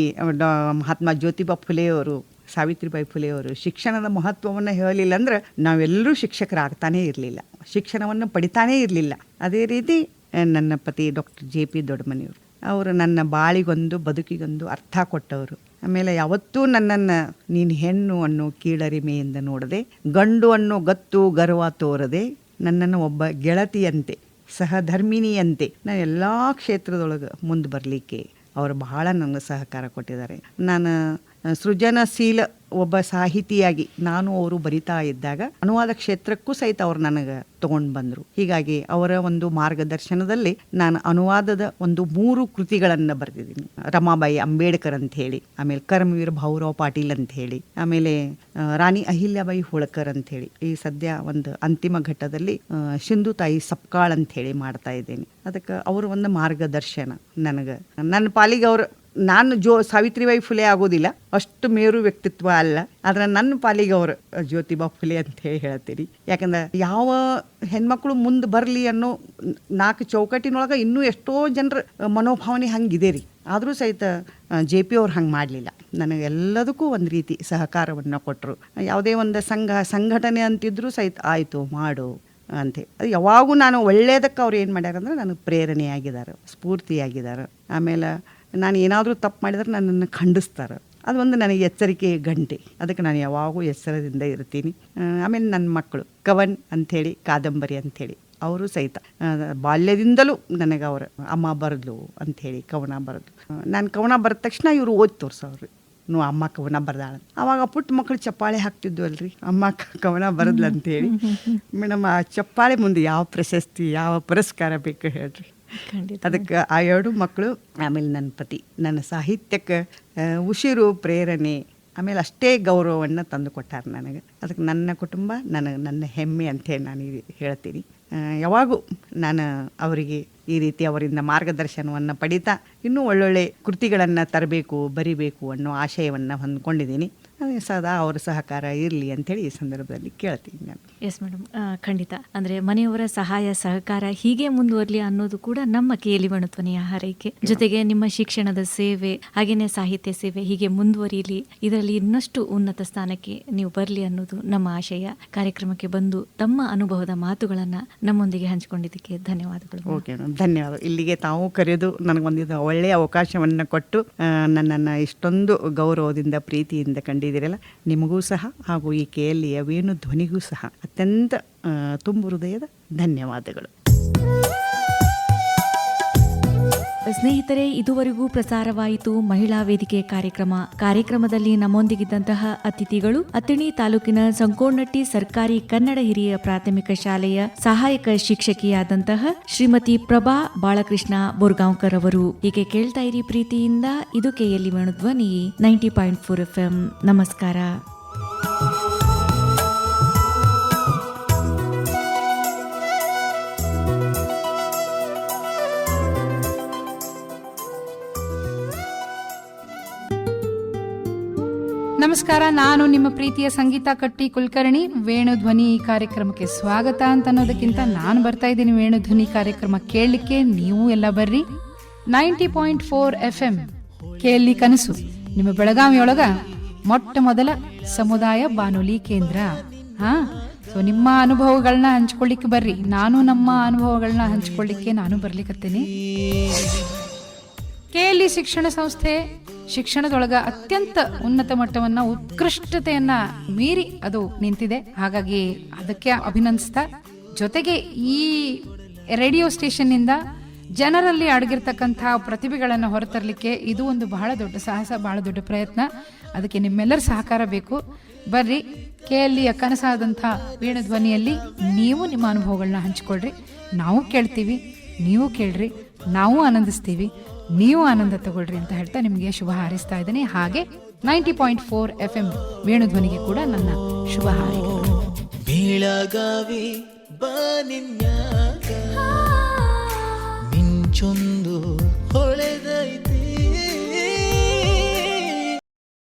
ಮಹಾತ್ಮ ಜ್ಯೋತಿಬಾ ಫುಲೆಯವರು ಸಾವಿತ್ರಿಬಾಯಿ ಫುಲೆಯವರು ಶಿಕ್ಷಣದ ಮಹತ್ವವನ್ನು ಹೇಳಲಿಲ್ಲ ಅಂದ್ರೆ ನಾವೆಲ್ಲರೂ ಶಿಕ್ಷಕರಾಗ್ತಾನೇ ಇರಲಿಲ್ಲ. ಶಿಕ್ಷಣವನ್ನು ಪಡಿತಾನೇ ಇರಲಿಲ್ಲ. ಅದೇ ರೀತಿ ನನ್ನ ಪತಿ ಡಾಕ್ಟರ್ ಜೆ ಪಿ ದೊಡ್ಡಮನೆಯವರು, ಅವರು ನನ್ನ ಬಾಳಿಗೊಂದು, ಬದುಕಿಗೊಂದು ಅರ್ಥ ಕೊಟ್ಟವರು. ಆಮೇಲೆ ಯಾವತ್ತೂ ನನ್ನನ್ನು, ನೀನು ಹೆಣ್ಣು ಅನ್ನೋ ಕೀಳರಿಮೆಯಿಂದ ನೋಡದೆ, ಗಂಡು ಅನ್ನೋ ಗತ್ತು ಗರ್ವ ತೋರದೆ, ನನ್ನನ್ನು ಒಬ್ಬ ಗೆಳತಿಯಂತೆ ಸಹಧರ್ಮಿಣಿಯಂತೆ ನಾನು ಎಲ್ಲ ಕ್ಷೇತ್ರದೊಳಗೆ ಮುಂದೆ ಬರಲಿಕ್ಕೆ ಅವರು ಬಹಳ ನನಗೆ ಸಹಕಾರ ಕೊಟ್ಟಿದ್ದಾರೆ. ನಾನು ಸೃಜನಶೀಲ ಒಬ್ಬ ಸಾಹಿತಿಯಾಗಿ ನಾನು ಅವರು ಬರಿತಾ ಇದ್ದಾಗ ಅನುವಾದ ಕ್ಷೇತ್ರಕ್ಕೂ ಸಹಿತ ಅವ್ರು ನನಗೆ ತಗೊಂಡು ಬಂದರು. ಹೀಗಾಗಿ ಅವರ ಒಂದು ಮಾರ್ಗದರ್ಶನದಲ್ಲಿ ನಾನು ಅನುವಾದದ ಒಂದು ಮೂರು ಕೃತಿಗಳನ್ನು ಬರೆದಿದ್ದೀನಿ. ರಮಾಬಾಯಿ ಅಂಬೇಡ್ಕರ್ ಅಂತ ಹೇಳಿ, ಆಮೇಲೆ ಕರ್ಮವೀರ ಭಾವುರಾವ್ ಪಾಟೀಲ್ ಅಂತ ಹೇಳಿ, ಆಮೇಲೆ ರಾಣಿ ಅಹಿಲ್ಯಾಬಾಯಿ ಹೋಳ್ಕರ್ ಅಂತ ಹೇಳಿ, ಈ ಸದ್ಯ ಒಂದು ಅಂತಿಮ ಘಟ್ಟದಲ್ಲಿ ಸಿಂಧು ತಾಯಿ ಸಪ್ಕಾಳ್ ಅಂತ ಹೇಳಿ ಮಾಡ್ತಾ ಇದ್ದೀನಿ. ಅದಕ್ಕೆ ಅವರು ಒಂದು ಮಾರ್ಗದರ್ಶನ ನನಗೆ. ನನ್ನ ಪಾಲಿಗೆ ಅವರು ನಾನು ಜೋ, ಸಾವಿತ್ರಿಬಾಯಿ ಫುಲೆ ಆಗೋದಿಲ್ಲ. ಅಷ್ಟು ಮೇರು ವ್ಯಕ್ತಿತ್ವ ಅಲ್ಲ. ಆದ್ರೆ ನನ್ನ ಪಾಲಿಗೆ ಅವರು ಜ್ಯೋತಿಬಾ ಫುಲೆ ಅಂತ ಹೇಳಿ ಹೇಳ್ತೀರಿ. ಯಾಕಂದ್ರೆ ಯಾವ ಹೆಣ್ಮಕ್ಳು ಮುಂದೆ ಬರಲಿ ಅನ್ನೋ ನಾಲ್ಕು ಚೌಕಟ್ಟಿನೊಳಗೆ ಇನ್ನೂ ಎಷ್ಟೋ ಜನರ ಮನೋಭಾವನೆ ಹಂಗಿದೆ ರೀ. ಆದರೂ ಸಹಿತ ಜೆ ಪಿ ಅವ್ರು ಹಂಗೆ ಮಾಡಲಿಲ್ಲ. ನನಗೆ ಎಲ್ಲದಕ್ಕೂ ಒಂದು ರೀತಿ ಸಹಕಾರವನ್ನು ಕೊಟ್ಟರು ಯಾವುದೇ ಒಂದು ಸಂಘ, ಸಂಘಟನೆ ಅಂತಿದ್ರು ಸಹಿತ, ಆಯಿತು, ಮಾಡು, ಅಂತೆ. ಅದು ಯಾವಾಗೂ ನಾನು ಒಳ್ಳೆಯದಕ್ಕೆ ಅವ್ರು ಏನು ಮಾಡ್ಯಾರಂದ್ರೆ, ನನಗೆ ಪ್ರೇರಣೆಯಾಗಿದ್ದಾರೆ, ಸ್ಫೂರ್ತಿಯಾಗಿದ್ದಾರೆ. ಆಮೇಲೆ ನಾನು ಏನಾದರೂ ತಪ್ಪು ಮಾಡಿದ್ರೆ ನನ್ನನ್ನು ಖಂಡಿಸ್ತಾರೆ. ಅದು ಒಂದು ನನಗೆ ಎಚ್ಚರಿಕೆ ಗಂಟೆ. ಅದಕ್ಕೆ ನಾನು ಯಾವಾಗೂ ಎಚ್ಚರದಿಂದ ಇರ್ತೀನಿ. ಆಮೇಲೆ ನನ್ನ ಮಕ್ಕಳು ಕವನ್ ಅಂಥೇಳಿ ಕಾದಂಬರಿ ಅಂಥೇಳಿ ಅವರು ಸಹಿತ. ಬಾಲ್ಯದಿಂದಲೂ ನನಗೆ ಅವರು ಅಮ್ಮ ಬರೆದ್ಲು ಅಂಥೇಳಿ ಕವನ ಬರೆದು ನಾನು ಕವನ ಬರೆದ ತಕ್ಷಣ ಇವರು ಓದಿ ತೋರಿಸೋರು. ನೋ ಅಮ್ಮ ಕವನ ಬರ್ದಾಳ ಅವಾಗ ಪುಟ್ಟ ಮಕ್ಕಳು ಚಪ್ಪಾಳೆ ಹಾಕ್ತಿದ್ವಲ್ರಿ? ಅಮ್ಮ ಕ- ಕವನ ಬರದ್ಲಂತೇಳಿ ಮೇಡಮ್ ಆ ಚಪ್ಪಾಳೆ ಮುಂದೆ ಯಾವ ಪ್ರಶಸ್ತಿ ಯಾವ ಪುರಸ್ಕಾರ ಬೇಕು ಹೇಳ್ರಿ? ಅದಕ್ಕೆ ಆ ಎರಡು ಮಕ್ಕಳು, ಆಮೇಲೆ ನನ್ನ ಪತಿ. ನನ್ನ ಸಾಹಿತ್ಯಕ್ಕೆ ಉಸಿರು ಪ್ರೇರಣೆ, ಆಮೇಲೆ ಅಷ್ಟೇ ಗೌರವವನ್ನು ತಂದು ಕೊಟ್ಟಾರೆ ನನಗೆ. ಅದಕ್ಕೆ ನನ್ನ ಕುಟುಂಬ ನನಗೆ ನನ್ನ ಹೆಮ್ಮೆ ಅಂತೇಳಿ ನಾನು ಹೇಳ್ತೀನಿ. ಯಾವಾಗೂ ನಾನು ಅವರಿಗೆ ಈ ರೀತಿ ಅವರಿಂದ ಮಾರ್ಗದರ್ಶನವನ್ನು ಪಡಿತಾ, ಇನ್ನೂ ಒಳ್ಳೊಳ್ಳೆ ಕೃತಿಗಳನ್ನು ತರಬೇಕು, ಬರಿಬೇಕು ಅನ್ನೋ ಆಶಯವನ್ನು ಹೊಂದ್ಕೊಂಡಿದ್ದೀನಿ. ಸದಾ ಅವರ ಸಹಕಾರ ಇರಲಿ ಅಂತೇಳಿ ಈ ಸಂದರ್ಭದಲ್ಲಿ ಕೇಳ್ತೀನಿ ನಾನು ಎಸ್ ಮೇಡಮ್ ಖಂಡಿತ. ಅಂದ್ರೆ ಮನೆಯವರ ಸಹಾಯ ಸಹಕಾರ ಹೀಗೆ ಮುಂದುವರಲಿ ಅನ್ನೋದು ಕೂಡ ನಮ್ಮ ಕೇಳಿ ಧ್ವನಿಯ ಹಾರೈಕೆ. ಜೊತೆಗೆ ನಿಮ್ಮ ಶಿಕ್ಷಣದ ಸೇವೆ ಹಾಗೆಯೇ ಸಾಹಿತ್ಯ ಸೇವೆ ಹೀಗೆ ಮುಂದುವರಿಯಲಿ ಇದರಲ್ಲಿ ಇನ್ನಷ್ಟು ಉನ್ನತ ಸ್ಥಾನಕ್ಕೆ ನೀವು ಬರಲಿ ಅನ್ನೋದು ನಮ್ಮ ಆಶಯ. ಕಾರ್ಯಕ್ರಮಕ್ಕೆ ಬಂದು ತಮ್ಮ ಅನುಭವದ ಮಾತುಗಳನ್ನ ನಮ್ಮೊಂದಿಗೆ ಹಂಚಿಕೊಂಡಿದ್ದಕ್ಕೆ ಧನ್ಯವಾದಗಳು ಓಕೆ ಮೇಡಮ್ ಧನ್ಯವಾದ. ಇಲ್ಲಿಗೆ ತಾವು ಕರೆದು ನನಗೊಂದಿದ್ದು ಒಳ್ಳೆಯ ಅವಕಾಶವನ್ನು ಕೊಟ್ಟು ನನ್ನನ್ನು ಇಷ್ಟೊಂದು ಗೌರವದಿಂದ ಪ್ರೀತಿಯಿಂದ ಕಂಡಿದ್ದೀರಲ್ಲ ನಿಮಗೂ ಸಹ ಹಾಗೂ ಈ ಕೇಲಿಯ ವೇಣು ಧ್ವನಿಗೂ ಸಹ ಅತ್ಯಂತ ತುಂಬು ಹೃದಯದ ಧನ್ಯವಾದಗಳು. ಸ್ನೇಹಿತರೆ, ಇದುವರೆಗೂ ಪ್ರಸಾರವಾಯಿತು ಮಹಿಳಾ ವೇದಿಕೆ ಕಾರ್ಯಕ್ರಮ. ಕಾರ್ಯಕ್ರಮದಲ್ಲಿ ನಮ್ಮೊಂದಿಗಿದ್ದಂತಹ ಅತಿಥಿಗಳು ಅತಿಣಿ ತಾಲೂಕಿನ ಸಂಕೋಣಟ್ಟಿ ಸರ್ಕಾರಿ ಕನ್ನಡ ಹಿರಿಯ ಪ್ರಾಥಮಿಕ ಶಾಲೆಯ ಸಹಾಯಕ ಶಿಕ್ಷಕಿಯಾದಂತಹ ಶ್ರೀಮತಿ ಪ್ರಭಾ ಬಾಳಕೃಷ್ಣ ಬೋರ್ಗಾಂವ್ಕರ್ ಅವರು. ಹೀಗೆ ಕೇಳ್ತಾ ಇರಿ ಪ್ರೀತಿಯಿಂದ, ಇದು ಕೆಯಲ್ಲಿ ಧ್ವನಿ ninety point four F M. ನಮಸ್ಕಾರ. ನಮಸ್ಕಾರ, ನಾನು ನಿಮ್ಮ ಪ್ರೀತಿಯ ಸಂಗೀತ ಕಟ್ಟಿ ಕುಲಕರ್ಣಿ. ವೇಣುಧ್ವನಿ ಈ ಕಾರ್ಯಕ್ರಮಕ್ಕೆ ಸ್ವಾಗತ ಅಂತ ಅನ್ನೋದಕ್ಕಿಂತ ನಾನು ಬರ್ತಾ ಇದ್ದೀನಿ ವೇಣುಧ್ವನಿ ಕಾರ್ಯಕ್ರಮ ಕೇಳಲಿಕ್ಕೆ, ನೀವು ಎಲ್ಲ ಬರ್ರಿ. Ninety point four F M ಕೇಳಿ ಕನಸು. ನಿಮ್ಮ ಬೆಳಗಾವಿಯೊಳಗ ಮೊಟ್ಟ ಮೊದಲ ಸಮುದಾಯ ಬಾನುಲಿ ಕೇಂದ್ರ. ಹಾ ಸೊ ನಿಮ್ಮ ಅನುಭವಗಳನ್ನ ಹಂಚ್ಕೊಳ್ಳಿಕ್ಕೆ ಬರ್ರಿ. ನಾನು ನಮ್ಮ ಅನುಭವಗಳನ್ನ ಹಂಚ್ಕೊಳ್ಳಿಕ್ಕೆ ನಾನು ಬರ್ಲಿಕ್ಕತ್ತೇನೆ ಕೇಳಿ ಶಿಕ್ಷಣ ಸಂಸ್ಥೆ ಶಿಕ್ಷಣದೊಳಗ ಅತ್ಯಂತ ಉನ್ನತ ಮಟ್ಟವನ್ನ, ಉತ್ಕೃಷ್ಟತೆಯನ್ನ ಮೀರಿ ಅದು ನಿಂತಿದೆ. ಹಾಗಾಗಿ ಅದಕ್ಕೆ ಅಭಿನಂದಿಸ್ತಾ, ಜೊತೆಗೆ ಈ ರೇಡಿಯೋ ಸ್ಟೇಷನ್ನಿಂದ ಜನರಲ್ಲಿ ಅಡಗಿರ್ತಕ್ಕಂಥ ಪ್ರತಿಭೆಗಳನ್ನು ಹೊರತರಲಿಕ್ಕೆ ಇದು ಒಂದು ಬಹಳ ದೊಡ್ಡ ಸಾಹಸ, ಬಹಳ ದೊಡ್ಡ ಪ್ರಯತ್ನ. ಅದಕ್ಕೆ ನಿಮ್ಮೆಲ್ಲರ ಸಹಕಾರ ಬೇಕು. ಬರ್ರಿ ಕೆಎಲ್ಇಯ ಕನಸಾದಂಥ ವೀಣ ಧ್ವನಿಯಲ್ಲಿ ನೀವು ನಿಮ್ಮ ಅನುಭವಗಳನ್ನ ಹಂಚಿಕೊಳ್ರಿ. ನಾವು ಕೇಳ್ತೀವಿ, ನೀವು ಕೇಳ್ರಿ, ನಾವು ಆನಂದಿಸ್ತೀವಿ. ನೀವು ಆನಂದ ತಗೊಳ್ರಿ ಅಂತ ಹೇಳ್ತಾ ನಿಮಗೆ ಶುಭ ಹಾರಿಸ್ತಾ ಇದ್ದೀನಿ. ಹಾಗೆ ninety point four F M ವೇಣುಧ್ವನಿಗೆ ಕೂಡ ನನ್ನ ಶುಭ ಹಾರೈಕೆ ಬೆಳಗಾವಿ ಬಾನಿನ್ಯಾಗ ಮಿಂಚೊಂದು